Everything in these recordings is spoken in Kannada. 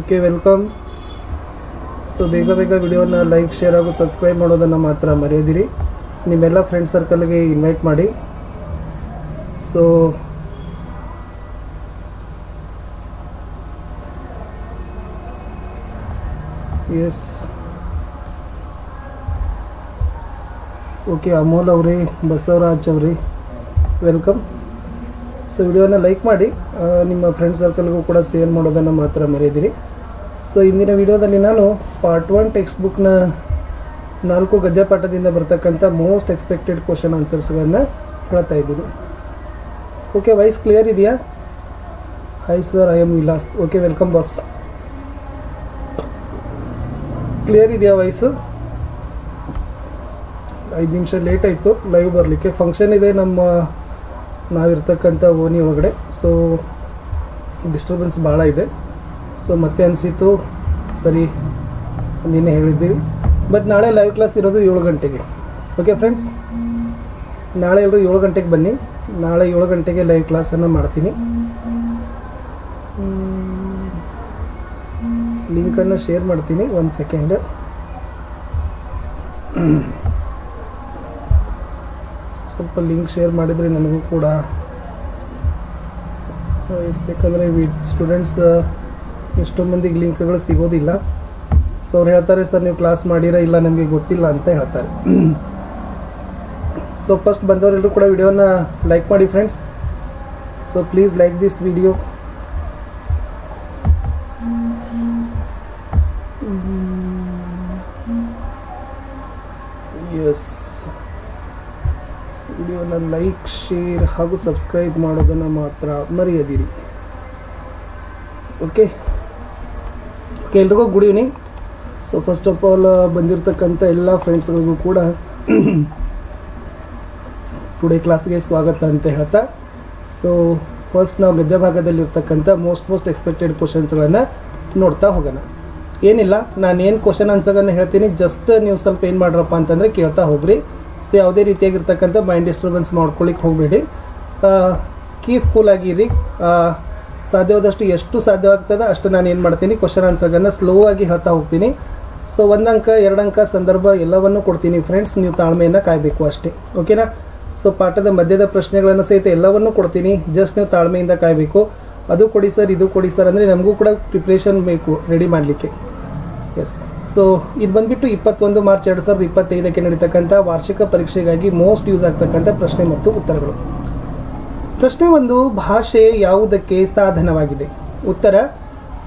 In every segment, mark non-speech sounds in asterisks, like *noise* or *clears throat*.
ಓಕೆ ವೆಲ್ಕಮ್ ಸೊ ಬೇಗ ಬೇಗ ವಿಡಿಯೋನ ಲೈಕ್ ಶೇರ್ ಹಾಗೂ ಸಬ್ಸ್ಕ್ರೈಬ್ ಮಾಡೋದನ್ನು ಮಾತ್ರ ಮರೆಯದಿರಿ. ನಿಮ್ಮೆಲ್ಲ ಫ್ರೆಂಡ್ ಸರ್ಕಲ್ಗೆ ಇನ್ವೈಟ್ ಮಾಡಿ. ಸೊ ಎಸ್ ಓಕೆ ಅಮೋಲ್ ಅವ್ರಿ, ಬಸವರಾಜ್ ಅವ್ರಿ ವೆಲ್ಕಮ್ ಸೊ ವಿಡಿಯೋನ ಲೈಕ್ ಮಾಡಿ ನಿಮ್ಮ ಫ್ರೆಂಡ್ ಸರ್ಕಲ್ಗೂ ಕೂಡ ಶೇರ್ ಮಾಡೋದನ್ನು ಮಾತ್ರ ಮರೆಯದಿರಿ. ಸೊ ಇಂದಿನ ವಿಡಿಯೋದಲ್ಲಿ ನಾನು ಪಾರ್ಟ್ ಒನ್ ಟೆಕ್ಸ್ಟ್ ಬುಕ್ನ ನಾಲ್ಕು ಗದ್ಯ ಪಾಠದಿಂದ ಬರ್ತಕ್ಕಂಥ ಮೋಸ್ಟ್ ಎಕ್ಸ್ಪೆಕ್ಟೆಡ್ ಕ್ವಶನ್ ಆನ್ಸರ್ಸ್ಗಳನ್ನು ಹೇಳ್ತಾ ಇದ್ದೀನಿ. ಓಕೆ ವಾಯ್ಸ್ ಕ್ಲಿಯರ್ ಇದೆಯಾ? Hi sir I am Vilas okay welcome boss clear ಇದೆಯಾ ವಾಯ್ಸು ಐದು ನಿಮಿಷ ಲೇಟ್ ಆಯಿತು ಲೈವ್ ಬರಲಿಕ್ಕೆ. ಫಂಕ್ಷನ್ ಇದೆ ನಮ್ಮ ನಾವಿರ್ತಕ್ಕಂಥ ಓನಿ ಒಳಗಡೆ. ಸೊ ಡಿಸ್ಟರ್ಬೆನ್ಸ್ ಭಾಳ ಇದೆ. ಸೊ ಮತ್ತೆ ಅನಿಸಿತು ಸರಿ ನಿನ್ನೆ ಹೇಳಿದ್ದೀವಿ. ಬಟ್ ನಾಳೆ ಲೈವ್ ಕ್ಲಾಸ್ ಇರೋದು ಏಳು ಗಂಟೆಗೆ. ಓಕೆ ಫ್ರೆಂಡ್ಸ್ ನಾಳೆ ಎಲ್ಲರೂ ಏಳು ಗಂಟೆಗೆ ಬನ್ನಿ. ನಾಳೆ ಏಳು ಗಂಟೆಗೆ ಲೈವ್ ಕ್ಲಾಸನ್ನು ಮಾಡ್ತೀನಿ. ಲಿಂಕನ್ನು ಶೇರ್ ಮಾಡ್ತೀನಿ ಒಂದು ಸೆಕೆಂಡ್ ಸ್ವಲ್ಪ ಲಿಂಕ್ ಶೇರ್ ಮಾಡಿದರೆ ನನಗೂ ಕೂಡ. ಬೇಕಂದರೆ ವಿ ಸ್ಟೂಡೆಂಟ್ಸ್ ಎಷ್ಟೋ ಮಂದಿಗೆ ಲಿಂಕ್ಗಳು ಸಿಗೋದಿಲ್ಲ. ಸೊ ಅವ್ರು ಹೇಳ್ತಾರೆ, ಸರ್, ನೀವು ಕ್ಲಾಸ್ ಮಾಡಿರ ಇಲ್ಲ ನಮಗೆ ಗೊತ್ತಿಲ್ಲ ಅಂತ ಹೇಳ್ತಾರೆ. ಸೊ ಫಸ್ಟ್ ಬಂದವರೆಲ್ಲರೂ ಕೂಡ ವಿಡಿಯೋನ ಲೈಕ್ ಮಾಡಿ friends so please like this video yes ವಿಡಿಯೋನ ಲೈಕ್ ಶೇರ್ ಹಾಗೂ ಸಬ್ಸ್ಕ್ರೈಬ್ ಮಾಡೋದನ್ನು ಮಾತ್ರ ಮರೆಯದಿರಿ. ಓಕೆ ಎಲ್ರಿಗೂ good evening so first of all ಬಂದಿರತಕ್ಕಂಥ ಎಲ್ಲ ಫ್ರೆಂಡ್ಸ್ಗಳಿಗೂ ಕೂಡ ಟುಡೇ ಕ್ಲಾಸ್ಗೆ ಸ್ವಾಗತ ಅಂತ ಹೇಳ್ತಾ. ಸೊ ಫಸ್ಟ್ ನಾವು ಗದ್ಯ ಭಾಗದಲ್ಲಿರ್ತಕ್ಕಂಥ ಮೋಸ್ಟ್ ಮೋಸ್ಟ್ ಎಕ್ಸ್ಪೆಕ್ಟೆಡ್ ಕ್ವಶನ್ಸ್ಗಳನ್ನು ನೋಡ್ತಾ ಹೋಗೋಣ. ಏನಿಲ್ಲ, ನಾನು ಏನು ಕ್ವಶನ್ ಅನ್ಸೋದನ್ನು ಹೇಳ್ತೀನಿ ಜಸ್ಟ್ ನೀವು ಸ್ವಲ್ಪ ಏನು ಮಾಡ್ರಪ್ಪ ಅಂತಂದರೆ ಕೇಳ್ತಾ ಹೋಗ್ರಿ. ಸೊ ಯಾವುದೇ ರೀತಿಯಾಗಿರ್ತಕ್ಕಂಥ ಮೈಂಡ್ ಡಿಸ್ಟರ್ಬೆನ್ಸ್ ಮಾಡ್ಕೊಳ್ಳಿಕ್ಕೆ ಹೋಗಬೇಡಿ. ಕೀಪ್ ಕೂಲ್ ಆಗಿರಿ. ಸಾಧ್ಯವಾದಷ್ಟು ಎಷ್ಟು ಸಾಧ್ಯವಾಗ್ತದೆ ಅಷ್ಟು ನಾನು ಏನು ಮಾಡ್ತೀನಿ ಕ್ವಶನ್ ಆನ್ಸರ್ಗಳನ್ನು ಸ್ಲೋ ಆಗಿ ಹೇಳ್ತಾ ಹೋಗ್ತೀನಿ. ಸೊ ಒಂದು ಅಂಕ ಎರಡು ಅಂಕ ಸಂದರ್ಭ ಎಲ್ಲವನ್ನು ಕೊಡ್ತೀನಿ ಫ್ರೆಂಡ್ಸ್ ನೀವು ತಾಳ್ಮೆಯನ್ನು ಕಾಯಬೇಕು ಅಷ್ಟೇ. ಓಕೆನಾ ಸೊ ಪಾಠದ ಮಧ್ಯದ ಪ್ರಶ್ನೆಗಳನ್ನು ಸಹಿತ ಎಲ್ಲವನ್ನು ಕೊಡ್ತೀನಿ. ಜಸ್ಟ್ ನೀವು ತಾಳ್ಮೆಯಿಂದ ಕಾಯಬೇಕು. ಅದು ಕೊಡಿ ಸರ್ ಇದು ಕೊಡಿ ಸರ್ ಅಂದರೆ ನಮಗೂ ಕೂಡ ಪ್ರಿಪ್ರೇಷನ್ ಬೇಕು ರೆಡಿ ಮಾಡಲಿಕ್ಕೆ. ಎಸ್ ಸೊ ಇದು ಬಂದ್ಬಿಟ್ಟು ಇಪ್ಪತ್ತೊಂದು ಮಾರ್ಚ್ ಎರಡು ಸಾವಿರದ ಇಪ್ಪತ್ತೈದಕ್ಕೆ ನಡೀತಕ್ಕಂಥ ವಾರ್ಷಿಕ ಪರೀಕ್ಷೆಗಾಗಿ ಮೋಸ್ಟ್ ಯೂಸ್ ಆಗ್ತಕ್ಕಂಥ ಪ್ರಶ್ನೆ ಮತ್ತು ಉತ್ತರಗಳು. ಪ್ರಶ್ನೆ ಒಂದು, ಭಾಷೆ ಯಾವುದಕ್ಕೆ ಸಾಧನವಾಗಿದೆ? ಉತ್ತರ,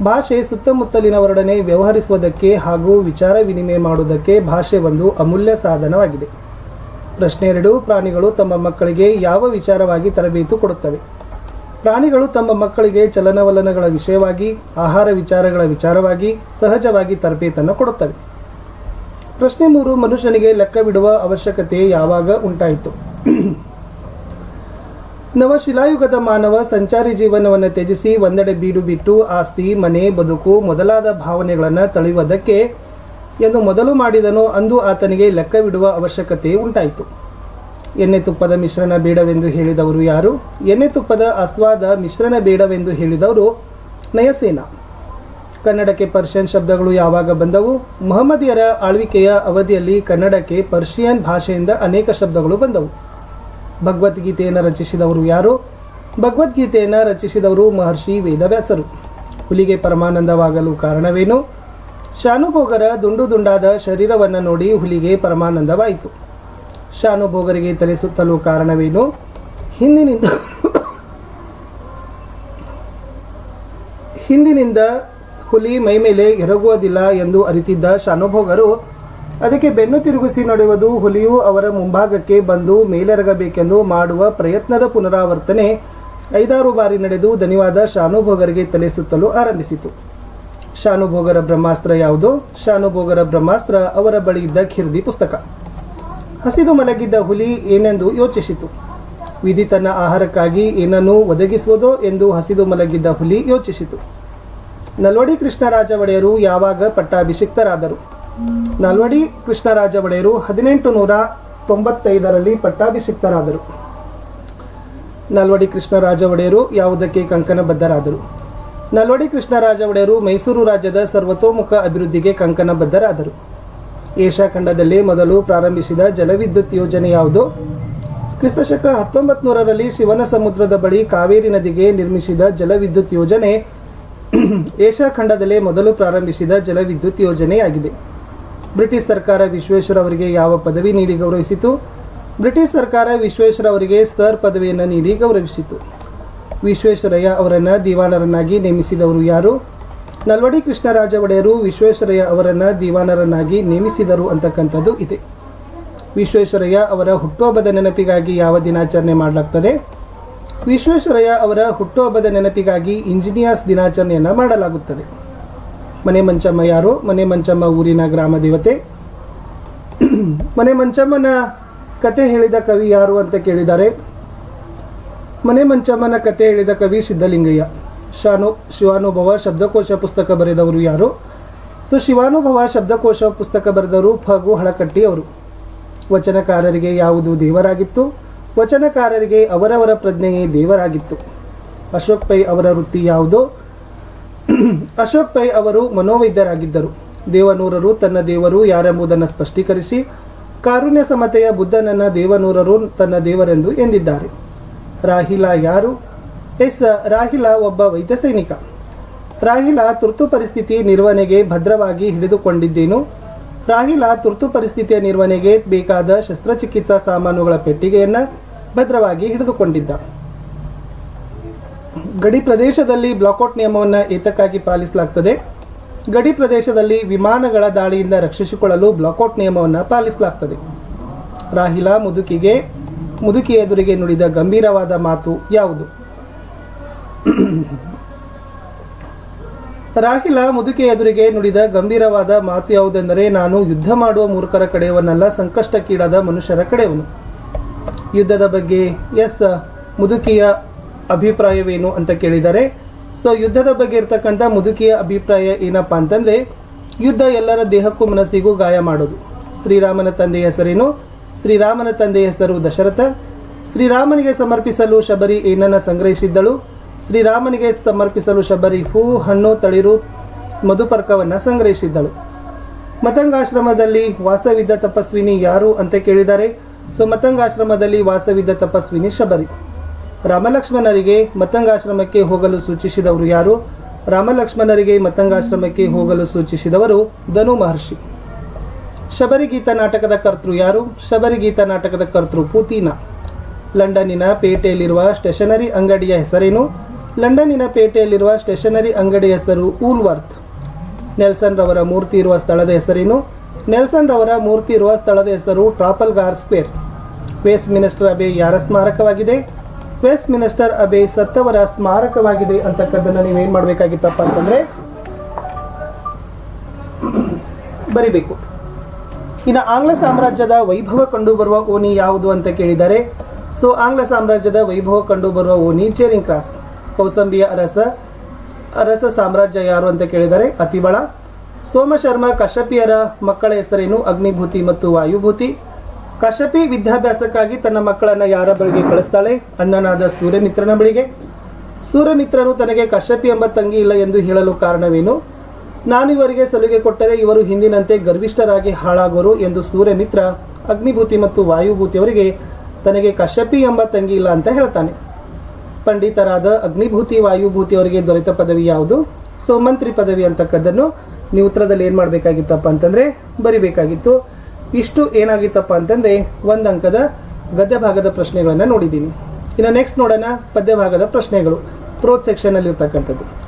ಭಾಷೆ ಸುತ್ತಮುತ್ತಲಿನವರೊಡನೆ ವ್ಯವಹರಿಸುವುದಕ್ಕೆ ಹಾಗೂ ವಿಚಾರ ವಿನಿಮಯ ಮಾಡುವುದಕ್ಕೆ ಭಾಷೆ ಒಂದು ಅಮೂಲ್ಯ ಸಾಧನವಾಗಿದೆ. ಪ್ರಶ್ನೆ ಎರಡು, ಪ್ರಾಣಿಗಳು ತಮ್ಮ ಮಕ್ಕಳಿಗೆ ಯಾವ ವಿಚಾರವಾಗಿ ತರಬೇತು ಕೊಡುತ್ತವೆ? ಪ್ರಾಣಿಗಳು ತಮ್ಮ ಮಕ್ಕಳಿಗೆ ಚಲನವಲನಗಳ ವಿಷಯವಾಗಿ, ಆಹಾರ ವಿಚಾರಗಳ ವಿಚಾರವಾಗಿ, ಸಹಜವಾಗಿ ತರಬೇತನ್ನು ಕೊಡುತ್ತವೆ. ಪ್ರಶ್ನೆ ಮೂರು, ಮನುಷ್ಯನಿಗೆ ಲೆಕ್ಕವಿಡುವ ಅವಶ್ಯಕತೆ ಯಾವಾಗ ಉಂಟಾಯಿತು? ನವಶಿಲಾಯುಗದ ಮಾನವ ಸಂಚಾರಿ ಜೀವನವನ್ನು ತ್ಯಜಿಸಿ ಒಂದೆಡೆ ಬೀಡು ಬಿಟ್ಟು ಆಸ್ತಿ, ಮನೆ, ಬದುಕು ಮೊದಲಾದ ಭಾವನೆಗಳನ್ನು ತಳೆಯುವುದಕ್ಕೆ ಎಂದು ಮೊದಲು ಮಾಡಿದನೋ, ಅಂದು ಆತನಿಗೆ ಲೆಕ್ಕವಿಡುವ ಅವಶ್ಯಕತೆ ಉಂಟಾಯಿತು. ಎಣ್ಣೆ ತುಪ್ಪದ ಮಿಶ್ರಣ ಬೇಡವೆಂದು ಹೇಳಿದವರು ಯಾರು? ಎಣ್ಣೆ ತುಪ್ಪದ ಅಸ್ವಾದ ಮಿಶ್ರಣ ಬೇಡವೆಂದು ಹೇಳಿದವರು ನಯಸೇನ. ಕನ್ನಡಕ್ಕೆ ಪರ್ಷಿಯನ್ ಶಬ್ದಗಳು ಯಾವಾಗ ಬಂದವು? ಮಹಮ್ಮದಿಯರ ಆಳ್ವಿಕೆಯ ಅವಧಿಯಲ್ಲಿ ಕನ್ನಡಕ್ಕೆ ಪರ್ಷಿಯನ್ ಭಾಷೆಯಿಂದ ಅನೇಕ ಶಬ್ದಗಳು ಬಂದವು. ಭಗವದ್ಗೀತೆಯನ್ನು ರಚಿಸಿದವರು ಯಾರು? ಭಗವದ್ಗೀತೆಯನ್ನು ರಚಿಸಿದವರು ಮಹರ್ಷಿ ವೇದವ್ಯಾಸರು. ಹುಲಿಗೆ ಪರಮಾನಂದವಾಗಲು ಕಾರಣವೇನು? ಶಾನುಭೋಗರ ದುಂಡು ದುಂಡಾದ ಶರೀರವನ್ನು ನೋಡಿ ಹುಲಿಗೆ ಪರಮಾನಂದವಾಯಿತು. ಶಾನುಭೋಗರಿಗೆ ತಲೆ ಸುತ್ತಲು ಕಾರಣವೇನು? ಹಿಂದಿನಿಂದ ಹಿಂದಿನಿಂದ ಹುಲಿ ಮೈಮೇಲೆ ಎರಗುವುದಿಲ್ಲ ಎಂದು ಅರಿತಿದ್ದ ಶಾನುಭೋಗರು ಅದಕ್ಕೆ ಬೆನ್ನು ತಿರುಗಿಸಿ ನಡೆಯುವುದು ಹುಲಿಯು ಅವರ ಮುಂಭಾಗಕ್ಕೆ ಬಂದು ಮೇಲೆರಗಬೇಕೆಂದು ಮಾಡುವ ಪ್ರಯತ್ನದ ಪುನರಾವರ್ತನೆ ಐದಾರು ಬಾರಿ ನಡೆದು ಧನ್ಯವಾದ ಶಾನುಭೋಗರಿಗೆ ತಲೆ ಸುತ್ತಲು ಆರಂಭಿಸಿತು. ಶಾನುಭೋಗರ ಬ್ರಹ್ಮಾಸ್ತ್ರ ಯಾವುದು? ಶಾನುಭೋಗರ ಬ್ರಹ್ಮಾಸ್ತ್ರ ಅವರ ಬಳಿ ಇದ್ದ ಖಿರ್ದಿ ಪುಸ್ತಕ. ಹಸಿದು ಮಲಗಿದ್ದ ಹುಲಿ ಏನೆಂದು ಯೋಚಿಸಿತು. ವಿಧಿ ತನ್ನ ಆಹಾರಕ್ಕಾಗಿ ಏನನ್ನು ಒದಗಿಸುವುದೋ ಎಂದು ಹಸಿದು ಮಲಗಿದ್ದ ಹುಲಿ ಯೋಚಿಸಿತು. ನಲ್ವಡಿ ಕೃಷ್ಣರಾಜ ಒಡೆಯರು ಯಾವಾಗ ಪಟ್ಟಾಭಿಷಿಕ್ತರಾದರು? ನಲ್ವಡಿ ಕೃಷ್ಣರಾಜ ಒಡೆಯರು ಹದಿನೆಂಟು ನೂರ ತೊಂಬತ್ತೈದರಲ್ಲಿ ಪಟ್ಟಾಭಿಷಿಕ್ತರಾದರು. ನಲ್ವಡಿ ಕೃಷ್ಣರಾಜ ಒಡೆಯರು ಯಾವುದಕ್ಕೆ ಕಂಕಣಬದ್ಧರಾದರು? ನಲ್ವಡಿ ಕೃಷ್ಣರಾಜ ಒಡೆಯರು ಮೈಸೂರು ರಾಜ್ಯದ ಸರ್ವತೋಮುಖ ಅಭಿವೃದ್ಧಿಗೆ ಕಂಕಣಬದ್ಧರಾದರು. ಏಷ್ಯಾ ಖಂಡದಲ್ಲಿ ಮೊದಲು ಪ್ರಾರಂಭಿಸಿದ ಜಲವಿದ್ಯುತ್ ಯೋಜನೆ ಯಾವುದು? ಕ್ರಿಸ್ತಶಕ ಹತ್ತೊಂಬತ್ತು ನೂರರಲ್ಲಿ ಶಿವನ ಸಮುದ್ರದ ಬಳಿ ಕಾವೇರಿ ನದಿಗೆ ನಿರ್ಮಿಸಿದ ಜಲವಿದ್ಯುತ್ ಯೋಜನೆ, *clears throat* ಏಷ್ಯಾ ಖಂಡದಲ್ಲೇ ಮೊದಲು ಪ್ರಾರಂಭಿಸಿದ ಜಲವಿದ್ಯುತ್ ಯೋಜನೆಯಾಗಿದೆ. ಬ್ರಿಟಿಷ್ ಸರ್ಕಾರ ವಿಶ್ವೇಶ್ವರ ಅವರಿಗೆ ಯಾವ ಪದವಿ ನೀಡಿ ಗೌರವಿಸಿತು? ಬ್ರಿಟಿಷ್ ಸರ್ಕಾರ ವಿಶ್ವೇಶ್ವರ ಅವರಿಗೆ ಸರ್ ಪದವಿಯನ್ನು ನೀಡಿ ಗೌರವಿಸಿತು. ವಿಶ್ವೇಶ್ವರಯ್ಯ ಅವರನ್ನು ದಿವಾನರನ್ನಾಗಿ ನೇಮಿಸಿದವರು ಯಾರು? ನಲ್ವಡಿ ಕೃಷ್ಣರಾಜ ಒಡೆಯರು ವಿಶ್ವೇಶ್ವರಯ್ಯ ಅವರನ್ನು ದಿವಾನರನ್ನಾಗಿ ನೇಮಿಸಿದರು ಅಂತಕ್ಕಂಥದ್ದು ಇದೆ. ವಿಶ್ವೇಶ್ವರಯ್ಯ ಅವರ ಹುಟ್ಟುಹಬ್ಬದ ನೆನಪಿಗಾಗಿ ಯಾವ ದಿನಾಚರಣೆ ಮಾಡಲಾಗ್ತದೆ? ವಿಶ್ವೇಶ್ವರಯ್ಯ ಅವರ ಹುಟ್ಟುಹಬ್ಬದ ನೆನಪಿಗಾಗಿ ಇಂಜಿನಿಯರ್ಸ್ ದಿನಾಚರಣೆಯನ್ನು ಮಾಡಲಾಗುತ್ತದೆ. ಮನೆ ಮಂಚಮ್ಮ ಯಾರು? ಮನೆ ಮಂಚಮ್ಮ ಊರಿನ ಗ್ರಾಮ ದೇವತೆ. ಮನೆ ಮಂಚಮ್ಮನ ಕತೆ ಹೇಳಿದ ಕವಿ ಯಾರು ಅಂತ ಕೇಳಿದ್ದಾರೆ. ಮನೆ ಮಂಚಮ್ಮನ ಕತೆ ಹೇಳಿದ ಕವಿ ಸಿದ್ಧಲಿಂಗಯ್ಯ. ಶಾನು, ಶಿವಾನುಭವ ಶಬ್ದಕೋಶ ಪುಸ್ತಕ ಬರೆದವರು ಯಾರು? ಸೊ, ಶಿವಾನುಭವ ಶಬ್ದಕೋಶ ಪುಸ್ತಕ ಬರೆದವರು ಫಗು ಹಳಕಟ್ಟಿ ಅವರು. ವಚನಕಾರರಿಗೆ ಯಾವುದು ದೇವರಾಗಿತ್ತು? ವಚನಕಾರರಿಗೆ ಅವರವರ ಪ್ರಜ್ಞೆಯೇ ದೇವರಾಗಿತ್ತು. ಅಶೋಕ್ ಪೈ ಅವರ ವೃತ್ತಿ ಯಾವುದು? *clears throat* ಅಶೋಕ್ ಪೈ ಅವರು ಮನೋವೈದ್ಯರಾಗಿದ್ದರು. ದೇವನೂರರು ತನ್ನ ದೇವರು ಯಾರೆಂಬುದನ್ನು ಸ್ಪಷ್ಟೀಕರಿಸಿ, ಕಾರುಣ್ಯ ಸಮತೆಯ ಬುದ್ಧನನ್ನ ದೇವನೂರರು ತನ್ನ ದೇವರೆಂದು ಎಂದಿದ್ದಾರೆ. ರಾಹಿಲಾ ಯಾರು? ಎಸ್, ರಾಹಿಲಾ ಒಬ್ಬ ವೈದ್ಯ ಸೈನಿಕ. ರಾಹಿಲಾ ತುರ್ತು ಪರಿಸ್ಥಿತಿ ನಿರ್ವಹಣೆಗೆ ಭದ್ರವಾಗಿ ಹಿಡಿದುಕೊಂಡಿದ್ದೇನು? ರಾಹಿಲಾ ತುರ್ತು ಪರಿಸ್ಥಿತಿಯ ನಿರ್ವಹಣೆಗೆ ಬೇಕಾದ ಶಸ್ತ್ರಚಿಕಿತ್ಸಾ ಸಾಮಾನುಗಳ ಪೆಟ್ಟಿಗೆಯನ್ನ ಭದ್ರವಾಗಿ ಹಿಡಿದುಕೊಂಡಿದ್ದ. ಗಡಿ ಪ್ರದೇಶದಲ್ಲಿ ಬ್ಲಾಕೌಟ್ ನಿಯಮವನ್ನು ಏತಕ್ಕಾಗಿ ಪಾಲಿಸಲಾಗ್ತದೆ? ಗಡಿ ಪ್ರದೇಶದಲ್ಲಿ ವಿಮಾನಗಳ ದಾಳಿಯಿಂದ ರಕ್ಷಿಸಿಕೊಳ್ಳಲು ಬ್ಲಾಕೌಟ್ ನಿಯಮವನ್ನು ಪಾಲಿಸಲಾಗ್ತದೆ. ರಾಹಿಲ ಮುದುಕಿಗೆ ಮುದುಕಿ ಎದುರಿಗೆ ನುಡಿದ ಗಂಭೀರವಾದ ಮಾತು ಯಾವುದು? ರಾಹಿಲ ಮುದುಕಿ ಎದುರಿಗೆ ನುಡಿದ ಗಂಭೀರವಾದ ಮಾತು ಯಾವುದೆಂದರೆ, ನಾನು ಯುದ್ಧ ಮಾಡುವ ಮೂರ್ಖರ ಕಡೆಯವನ್ನಲ್ಲ ಸಂಕಷ್ಟಕ್ಕೀಡಾದ ಮನುಷ್ಯರ ಕಡೆಯವನು. ಯುದ್ಧದ ಬಗ್ಗೆ, ಎಸ್, ಮುದುಕಿಯ ಅಭಿಪ್ರಾಯವೇನು ಅಂತ ಕೇಳಿದ್ದಾರೆ ಸೊ ಯುದ್ಧದ ಬಗ್ಗೆ ಇರ್ತಕ್ಕಂಥ ಮುದುಕಿಯ ಅಭಿಪ್ರಾಯ ಏನಪ್ಪಾ ಅಂತಂದ್ರೆ, ಯುದ್ಧ ಎಲ್ಲರ ದೇಹಕ್ಕೂ ಮನಸ್ಸಿಗೂ ಗಾಯ ಮಾಡೋದು. ಶ್ರೀರಾಮನ ತಂದೆಯ ಹೆಸರೇನು? ಶ್ರೀರಾಮನ ತಂದೆಯ ಹೆಸರು ದಶರಥ. ಶ್ರೀರಾಮನಿಗೆ ಸಮರ್ಪಿಸಲು ಶಬರಿ ಏನನ್ನ ಸಂಗ್ರಹಿಸಿದ್ದಳು. ಶ್ರೀರಾಮನಿಗೆ ಸಮರ್ಪಿಸಲು ಶಬರಿ ಹೂ, ಹಣ್ಣು, ತಳಿರು, ಮಧುಪರ್ಕವನ್ನ ಸಂಗ್ರಹಿಸಿದ್ದಳು. ಮತಂಗಾಶ್ರಮದಲ್ಲಿ ವಾಸವಿದ್ದ ತಪಸ್ವಿನಿ ಯಾರು ಅಂತ ಕೇಳಿದ್ದಾರೆ ಸೊ ಮತಂಗಾಶ್ರಮದಲ್ಲಿ ವಾಸವಿದ್ದ ತಪಸ್ವಿನಿ ಶಬರಿ. ರಾಮಲಕ್ಷ್ಮಣರಿಗೆ ಮತಂಗಾಶ್ರಮಕ್ಕೆ ಹೋಗಲು ಸೂಚಿಸಿದವರು ಯಾರು? ರಾಮಲಕ್ಷ್ಮಣರಿಗೆ ಮತಂಗಾಶ್ರಮಕ್ಕೆ ಹೋಗಲು ಸೂಚಿಸಿದವರು ಧನು ಮಹರ್ಷಿ. ಶಬರಿಗೀತ ನಾಟಕದ ಕರ್ತೃ ಯಾರು? ಶಬರಿಗೀತ ನಾಟಕದ ಕರ್ತೃ ಪೂತಿನ. ಲಂಡನ್ನಿನ ಪೇಟೆಯಲ್ಲಿರುವ ಸ್ಟೇಷನರಿ ಅಂಗಡಿಯ ಹೆಸರೇನು? ಲಂಡನ್ನಿನ ಪೇಟೆಯಲ್ಲಿರುವ ಸ್ಟೇಷನರಿ ಅಂಗಡಿಯ ಹೆಸರು ಊಲ್ವರ್ತ್. ನೆಲ್ಸನ್ ರವರ ಮೂರ್ತಿ ಇರುವ ಸ್ಥಳದ ಹೆಸರೇನು? ನೆಲ್ಸನ್ ರವರ ಮೂರ್ತಿ ಇರುವ ಸ್ಥಳದ ಹೆಸರು Trafalgar Square. Westminster Abe ಯಾರ ಸ್ಮಾರಕವಾಗಿದೆ? ವೇಸ್ಟ್ ಮಿನಿಸ್ಟರ್ ಅಬೆ ಸತ್ತವರ ಸ್ಮಾರಕವಾಗಿದೆ ಅಂತಕ್ಕದ್ದನ್ನು ನೀವೇನು ಮಾಡಬೇಕಾಗಿತ್ತಪ್ಪ ಅಂತಂದ್ರೆ ಬರಿಬೇಕು. ಇನ್ನು ಆಂಗ್ಲ ಸಾಮ್ರಾಜ್ಯದ ವೈಭವ ಕಂಡುಬರುವ ಓಣಿ ಯಾವುದು ಅಂತ ಕೇಳಿದ್ದಾರೆ ಸೊ ಆಂಗ್ಲ ಸಾಮ್ರಾಜ್ಯದ ವೈಭವ ಕಂಡುಬರುವ ಓಣಿ ಚೇರಿಂಗ್ ಕ್ರಾಸ್ ಕೌಸಂಬಿಯ ಅರಸ ಅರಸ ಸಾಮ್ರಾಜ್ಯ ಯಾರು ಅಂತ ಕೇಳಿದರೆ ಅತಿಬಳ, ಸೋಮಶರ್ಮ ಕಶ್ಯಪಿಯರ ಮಕ್ಕಳ ಹೆಸರೇನು? ಅಗ್ನಿಭೂತಿ ಮತ್ತು ವಾಯುಭೂತಿ. ಕಶ್ಯಪಿ ವಿದ್ಯಾಭ್ಯಾಸಕ್ಕಾಗಿ ತನ್ನ ಮಕ್ಕಳನ್ನ ಯಾರ ಬಳಿಗೆ ಕಳಿಸ್ತಾಳೆ? ಅಣ್ಣನಾದ ಸೂರ್ಯಮಿತ್ರನ ಬಳಿಗೆ. ಸೂರ್ಯಮಿತ್ರನು ತನಗೆ ಕಶ್ಯಪಿ ಎಂಬ ತಂಗಿ ಇಲ್ಲ ಎಂದು ಹೇಳಲು ಕಾರಣವೇನು? ನಾನು ಇವರಿಗೆ ಸಲುಗೆ ಕೊಟ್ಟರೆ ಇವರು ಹಿಂದಿನಂತೆ ಗರ್ವಿಷ್ಠರಾಗಿ ಹಾಳಾಗುವರು ಎಂದು ಸೂರ್ಯಮಿತ್ರ ಅಗ್ನಿಭೂತಿ ಮತ್ತು ವಾಯುಭೂತಿಯವರಿಗೆ ತನಗೆ ಕಶ್ಯಪಿ ಎಂಬ ತಂಗಿ ಇಲ್ಲ ಅಂತ ಹೇಳ್ತಾನೆ. ಪಂಡಿತರಾದ ಅಗ್ನಿಭೂತಿ, ವಾಯುಭೂತಿ ಅವರಿಗೆ ದೊರೆತ ಪದವಿ ಯಾವುದು? ಸೋಮಂತ್ರಿ ಪದವಿ ಅಂತಕ್ಕದ್ದನ್ನು ನೀವು ಉತ್ತರದಲ್ಲಿ ಏನು ಮಾಡಬೇಕಾಗಿತ್ತಪ್ಪ ಅಂತಂದ್ರೆ ಬರಿಬೇಕಾಗಿತ್ತು. ಇಷ್ಟು ಏನಾಗಿತ್ತಪ್ಪ ಅಂತಂದ್ರೆ ಒಂದು ಅಂಕದ ಗದ್ಯ ಭಾಗದ ಪ್ರಶ್ನೆಗಳನ್ನ ನೋಡಿದ್ದೀನಿ. ಇನ್ನು ನೆಕ್ಸ್ಟ್ ನೋಡೋಣ ಪದ್ಯ ಭಾಗದ ಪ್ರಶ್ನೆಗಳು. ಪ್ರೋತ್ ಸೆಕ್ಷನ್ ಅಲ್ಲಿ ಇರ್ತಕ್ಕಂಥದ್ದು.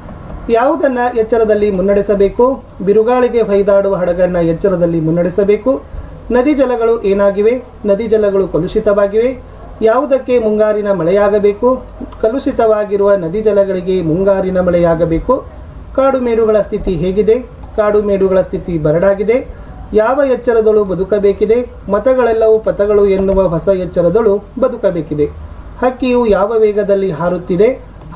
ಯಾವುದನ್ನ ಎಚ್ಚರದಲ್ಲಿ ಮುನ್ನಡೆಸಬೇಕು? ಬಿರುಗಾಳಿಗೆ ಹೊಯ್ದಾಡುವ ಹಡಗನ್ನ ಎಚ್ಚರದಲ್ಲಿ ಮುನ್ನಡೆಸಬೇಕು? ನದಿ ಜಲಗಳು ಏನಾಗಿವೆ? ನದಿ ಜಲಗಳು ಕಲುಷಿತವಾಗಿವೆ. ಯಾವುದಕ್ಕೆ ಮುಂಗಾರಿನ ಮಳೆಯಾಗಬೇಕು? ಕಲುಷಿತವಾಗಿರುವ ನದಿ ಜಲಗಳಿಗೆ ಮುಂಗಾರಿನ ಮಳೆಯಾಗಬೇಕು? ಕಾಡು ಮೇಡುಗಳ ಸ್ಥಿತಿ ಹೇಗಿದೆ? ಕಾಡು ಮೇಡುಗಳ ಸ್ಥಿತಿ ಬರಡಾಗಿದೆ. ಯಾವ ಎಚ್ಚರದಳು ಬದುಕಬೇಕಿದೆ? ಮತಗಳೆಲ್ಲವೂ ಪಥಗಳು ಎನ್ನುವ ಹೊಸ ಎಚ್ಚರದಳು ಬದುಕಬೇಕಿದೆ. ಹಕ್ಕಿಯು ಯಾವ ವೇಗದಲ್ಲಿ ಹಾರುತ್ತಿದೆ?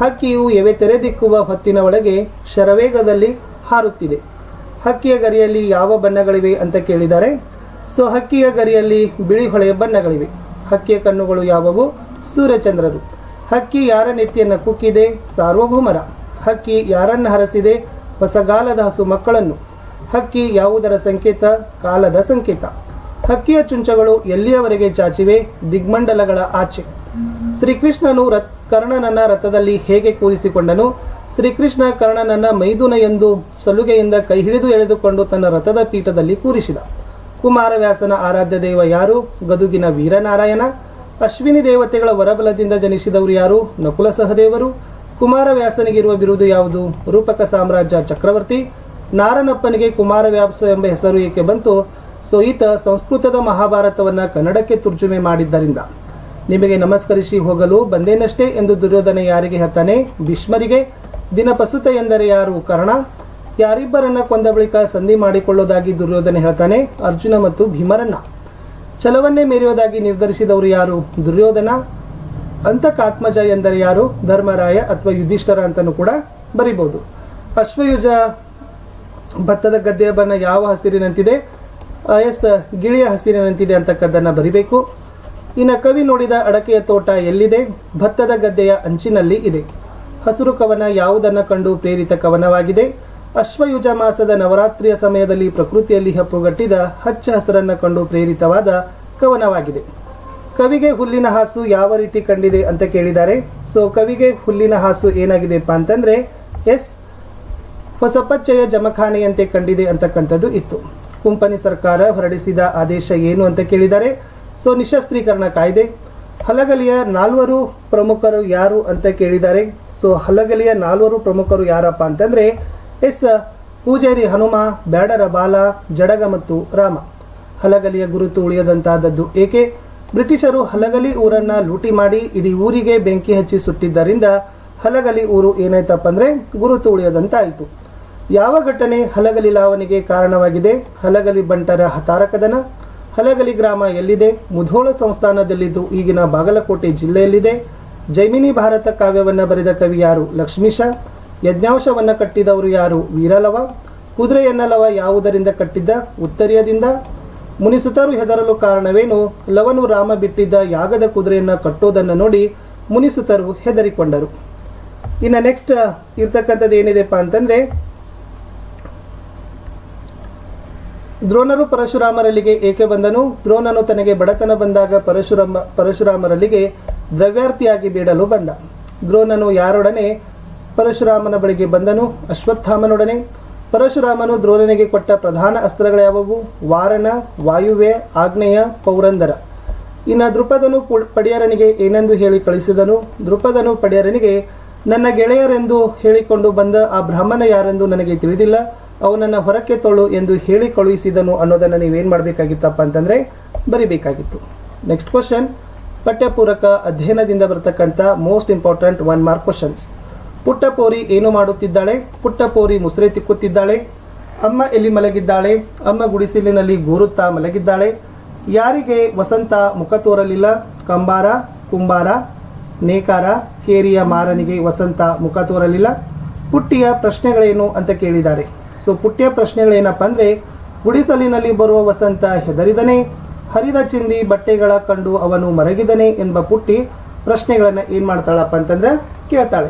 ಹಕ್ಕಿಯು ಎವೆ ತೆರೆದಿಕ್ಕುವ ಹೊತ್ತಿನ ಒಳಗೆ ಶರವೇಗದಲ್ಲಿ ಹಾರುತ್ತಿದೆ. ಹಕ್ಕಿಯ ಗರಿಯಲ್ಲಿ ಯಾವ ಬಣ್ಣಗಳಿವೆ ಅಂತ ಕೇಳಿದ್ದಾರೆ ಸೊ ಹಕ್ಕಿಯ ಗರಿಯಲ್ಲಿ ಬಿಳಿ ಹೊಳೆಯ ಬಣ್ಣಗಳಿವೆ. ಹಕ್ಕಿಯ ಕಣ್ಣುಗಳು ಯಾವುವು? ಸೂರ್ಯಚಂದ್ರರು ಹಕ್ಕಿ ಯಾರ ನೆತ್ತಿಯನ್ನು ಕುಕ್ಕಿದೆ? ಸಾರ್ವಭೌಮರ. ಹಕ್ಕಿ ಯಾರನ್ನ ಹರಸಿದೆ? ಹೊಸಗಾಲದ ಹಸು ಮಕ್ಕಳನ್ನು. ಹಕ್ಕಿ ಯಾವುದರ ಸಂಕೇತ? ಕಾಲದ ಸಂಕೇತ. ಹಕ್ಕಿಯ ಚುಂಚಗಳು ಎಲ್ಲಿಯವರೆಗೆ ಚಾಚಿವೆ? ದಿಗ್ಮಂಡಲಗಳ ಆಚೆ. ಶ್ರೀಕೃಷ್ಣನು ರಥ ಕರ್ಣನನ್ನ ರಥದಲ್ಲಿ ಹೇಗೆ ಕೂರಿಸಿಕೊಂಡನು? ಶ್ರೀಕೃಷ್ಣ ಕರ್ಣನನ್ನ ಮೈದುನ ಎಂದು ಸಲುಗೆಯಿಂದ ಕೈ ಹಿಡಿದು ಎಳೆದುಕೊಂಡು ತನ್ನ ರಥದ ಪೀಠದಲ್ಲಿ ಕೂರಿಸಿದ. ಕುಮಾರವ್ಯಾಸನ ಆರಾಧ್ಯ ದೇವ ಯಾರು? ಗದುಗಿನ ವೀರನಾರಾಯಣ. ಅಶ್ವಿನಿ ದೇವತೆಗಳ ವರಬಲದಿಂದ ಜನಿಸಿದವರು ಯಾರು? ನಕುಲ ಸಹದೇವರು. ಕುಮಾರವ್ಯಾಸನಿಗಿರುವ ಬಿರುದು ಯಾವುದು? ರೂಪಕ ಸಾಮ್ರಾಜ್ಯ ಚಕ್ರವರ್ತಿ. ನಾರನಪ್ಪನಿಗೆ ಕುಮಾರವ್ಯಾಸ ಎಂಬ ಹೆಸರು ಏಕೆ ಬಂತು? ಸೊ ಈತ ಸಂಸ್ಕೃತದ ಮಹಾಭಾರತವನ್ನ ಕನ್ನಡಕ್ಕೆ ತುರ್ಜುಮೆ ಮಾಡಿದ್ದರಿಂದ. ನಿಮಗೆ ನಮಸ್ಕರಿಸಿ ಹೋಗಲು ಬಂದೇನಷ್ಟೇ ಎಂದು ದುರ್ಯೋಧನ ಯಾರಿಗೆ ಹೇಳ್ತಾನೆ? ಭೀಷ್ಮರಿಗೆ. ದಿನಪಸುತ ಎಂದರೆ ಯಾರು? ಕರ್ಣ. ಯಾರಿಬ್ಬರನ್ನ ಕೊಂದ ಬಳಿಕ ಸಂಧಿ ಮಾಡಿಕೊಳ್ಳೋದಾಗಿ ದುರ್ಯೋಧನ ಹೇಳ್ತಾನೆ, ಅರ್ಜುನ ಮತ್ತು ಭೀಮರನ್ನ. ಛಲವನ್ನೇ ಮೀರಿಯೋದಾಗಿ ನಿರ್ಧರಿಸಿದವರು ಯಾರು? ದುರ್ಯೋಧನ. ಅಂತಕಾತ್ಮಜ ಎಂದರೆ ಯಾರು? ಧರ್ಮರಾಯ ಅಥವಾ ಯುಧಿಷ್ಠರ ಅಂತಲೂ ಕೂಡ ಬರಿಬಹುದು ಅಶ್ವಯುಜ ಭತ್ತದ ಗದ್ದೆಯ ಬಣ್ಣ ಯಾವ ಹಸಿರಿನಂತಿದೆ? ಎಸ್, ಗಿಳಿಯ ಹಸಿರಿನಂತಿದೆ ಅಂತಕ್ಕದ್ದನ್ನು ಬರಿಬೇಕು. ಇನ್ನು ಕವಿ ನೋಡಿದ ಅಡಕೆಯ ತೋಟ ಎಲ್ಲಿದೆ? ಭತ್ತದ ಗದ್ದೆಯ ಅಂಚಿನಲ್ಲಿ ಇದೆ. ಹಸಿರು ಕವನ ಯಾವುದನ್ನ ಕಂಡು ಪ್ರೇರಿತ ಕವನವಾಗಿದೆ? ಅಶ್ವಯುಜ ಮಾಸದ ನವರಾತ್ರಿಯ ಸಮಯದಲ್ಲಿ ಪ್ರಕೃತಿಯಲ್ಲಿ ಹೆಪ್ಪುಗಟ್ಟಿದ ಹಚ್ಚ ಹಸಿರನ್ನ ಕಂಡು ಪ್ರೇರಿತವಾದ ಕವನವಾಗಿದೆ. ಕವಿಗೆ ಹುಲ್ಲಿನ ಹಾಸು ಯಾವ ರೀತಿ ಕಂಡಿದೆ ಅಂತ ಕೇಳಿದ್ದಾರೆ. ಸೊ ಕವಿಗೆ ಹುಲ್ಲಿನ ಹಾಸು ಏನಾಗಿದೆಪ್ಪ ಅಂತಂದ್ರೆ, ಎಸ್ ಹೊಸಪಚ್ಚೆಯ ಜಮಖಾನೆಯಂತೆ ಕಂಡಿದೆ ಅಂತಕ್ಕಂಥದ್ದು ಇತ್ತು. ಕುಂಪನಿ ಸರ್ಕಾರ ಹೊರಡಿಸಿದ ಆದೇಶ ಏನು ಅಂತ ಕೇಳಿದರೆ, ಸೊ ನಿಶಸ್ತ್ರೀಕರಣ ಕಾಯ್ದೆ. ಹಲಗಲಿಯ ನಾಲ್ವರು ಪ್ರಮುಖರು ಯಾರು ಅಂತ ಕೇಳಿದ್ದಾರೆ ಸೊ ಹಲಗಲಿಯ ನಾಲ್ವರು ಪ್ರಮುಖರು ಯಾರಪ್ಪ ಅಂತಂದ್ರೆ, ಎಸ್ ಪೂಜಾರಿ ಹನುಮ, ಬ್ಯಾಡರ ಬಾಲ, ಜಡಗ ಮತ್ತು ರಾಮ. ಹಲಗಲಿಯ ಗುರುತು ಉಳಿಯದಂತಾದದ್ದು ಏಕೆ? ಬ್ರಿಟಿಷರು ಹಲಗಲಿ ಊರನ್ನ ಲೂಟಿ ಮಾಡಿ ಇಡೀ ಊರಿಗೆ ಬೆಂಕಿ ಹಚ್ಚಿ ಸುಟ್ಟಿದ್ದರಿಂದ ಹಲಗಲಿ ಊರು ಏನಾಯ್ತಪ್ಪ ಅಂದ್ರೆ ಗುರುತು ಉಳಿಯದಂತಾಯಿತು. ಯಾವ ಘಟನೆ ಹಲಗಲಿ ಲಾವಣಿಗೆ ಕಾರಣವಾಗಿದೆ? ಹಲಗಲಿ ಬಂಟರ ಹತಾರಕದನ? ಹಲಗಲಿ ಗ್ರಾಮ ಎಲ್ಲಿದೆ? ಮುಧೋಳ ಸಂಸ್ಥಾನದಲ್ಲಿದ್ದು ಈಗಿನ ಬಾಗಲಕೋಟೆ ಜಿಲ್ಲೆಯಲ್ಲಿದೆ. ಜೈಮಿನಿ ಭಾರತ ಕಾವ್ಯವನ್ನು ಬರೆದ ಕವಿ ಯಾರು? ಲಕ್ಷ್ಮೀಶ. ಯಜ್ಞಾಂಶವನ್ನು ಕಟ್ಟಿದವರು ಯಾರು? ವೀರಲವ. ಕುದುರೆಯನ್ನಲವ ಯಾವುದರಿಂದ ಕಟ್ಟಿದ್ದ? ಉತ್ತರಿಯದಿಂದ. ಮುನಿಸುತರು ಹೆದರಲು ಕಾರಣವೇನು? ಲವನು ರಾಮ ಬಿಟ್ಟಿದ್ದ ಯಾಗದ ಕುದುರೆಯನ್ನು ಕಟ್ಟೋದನ್ನು ನೋಡಿ ಮುನಿಸುತರು ಹೆದರಿಕೊಂಡರು. ಇನ್ನು ನೆಕ್ಸ್ಟ್ ಇರ್ತಕ್ಕಂಥದ್ದು ಏನಿದೆಪ್ಪ ಅಂತಂದ್ರೆ ದ್ರೋಣರು ಪರಶುರಾಮರಲ್ಲಿಗೆ ಏಕೆ ಬಂದನು? ದ್ರೋಣನು ತನಗೆ ಬಡತನ ಬಂದಾಗ ಪರಶುರಾಮ, ಪರಶುರಾಮರಲ್ಲಿಗೆ ದ್ರವ್ಯಾರ್ಥಿಯಾಗಿ ಬೇಡಲು ಬಂದ. ದ್ರೋಣನು ಯಾರೊಡನೆ? ಪರಶುರಾಮನ ಬಳಿಗೆ ಬಂದನು, ಅಶ್ವತ್ಥಾಮನೊಡನೆ. ಪರಶುರಾಮನು ದ್ರೋಣನಿಗೆ ಕೊಟ್ಟ ಪ್ರಧಾನ ಅಸ್ತ್ರಗಳ್ಯಾವುವು? ವಾರಣ ವಾಯುವೆ ಆಗ್ನೇಯ, ಪೌರಂದರ. ಇನ್ನು ದೃಪದನು ಪಡಿಯರನಿಗೆ ಏನೆಂದು ಹೇಳಿ ಕಳಿಸಿದನು? ದೃಪದನು ಪಡಿಯರನಿಗೆ, ನನ್ನ ಗೆಳೆಯರೆಂದು ಹೇಳಿಕೊಂಡು ಬಂದ ಆ ಬ್ರಾಹ್ಮಣ ಯಾರೆಂದು ನನಗೆ ತಿಳಿದಿಲ್ಲ. ಅವನನ್ನ ಹೊರಕ್ಕೆ ತೊಳು ಎಂದು ಹೇಳಿ ಕಳುಹಿಸಿದನು ಅನ್ನೋದನ್ನ ನೀವೇನು ಮಾಡಬೇಕಾಗಿತ್ತಪ್ಪ ಅಂತಂದ್ರೆ ಬರಿಬೇಕಾಗಿತ್ತು. ನೆಕ್ಸ್ಟ್ ಕ್ವಶನ್ ಪಠ್ಯಪೂರಕ ಅಧ್ಯಯನದಿಂದ ಬರತಕ್ಕಂಥ most important one mark questions ಪುಟ್ಟಪೋರಿ ಏನು ಮಾಡುತ್ತಿದ್ದಾಳೆ? ಪುಟ್ಟಪೋರಿ ಮುಸ್ರೆ ತಿಕ್ಕುತ್ತಿದ್ದಾಳೆ? ಅಮ್ಮ ಎಲ್ಲಿ ಮಲಗಿದ್ದಾಳೆ? ಅಮ್ಮ ಗುಡಿಸಿಲಿನಲ್ಲಿ ಗೂರುತ್ತಾ ಮಲಗಿದ್ದಾಳೆ? ಯಾರಿಗೆ ವಸಂತ ಮುಖ ತೋರಲಿಲ್ಲ? ಕಂಬಾರ, ಕುಂಬಾರ, ನೇಕಾರ, ಕೇರಿಯ ಮಾರನಿಗೆ ವಸಂತ ಮುಖ ತೋರಲಿಲ್ಲ? ಪುಟ್ಟಿಯ ಪ್ರಶ್ನೆಗಳೇನು ಅಂತ ಕೇಳಿದ್ದಾರೆ. ಸೊ ಪುಟ್ಟಿಯ ಪ್ರಶ್ನೆಗಳೇನಪ್ಪ ಅಂದ್ರೆ ಗುಡಿಸಲಿನಲ್ಲಿ ಬರುವ ವಸಂತ ಹೆದರಿದನೆ, ಹರಿದ ಚಿಂದಿ ಬಟ್ಟೆಗಳ ಕಂಡು ಅವನು ಮರಗಿದನೆ ಎಂಬ ಪುಟ್ಟಿ ಪ್ರಶ್ನೆಗಳನ್ನ ಏನ್ ಮಾಡ್ತಾಳಪ್ಪ ಅಂತಂದ್ರೆ ಕೇಳ್ತಾಳೆ.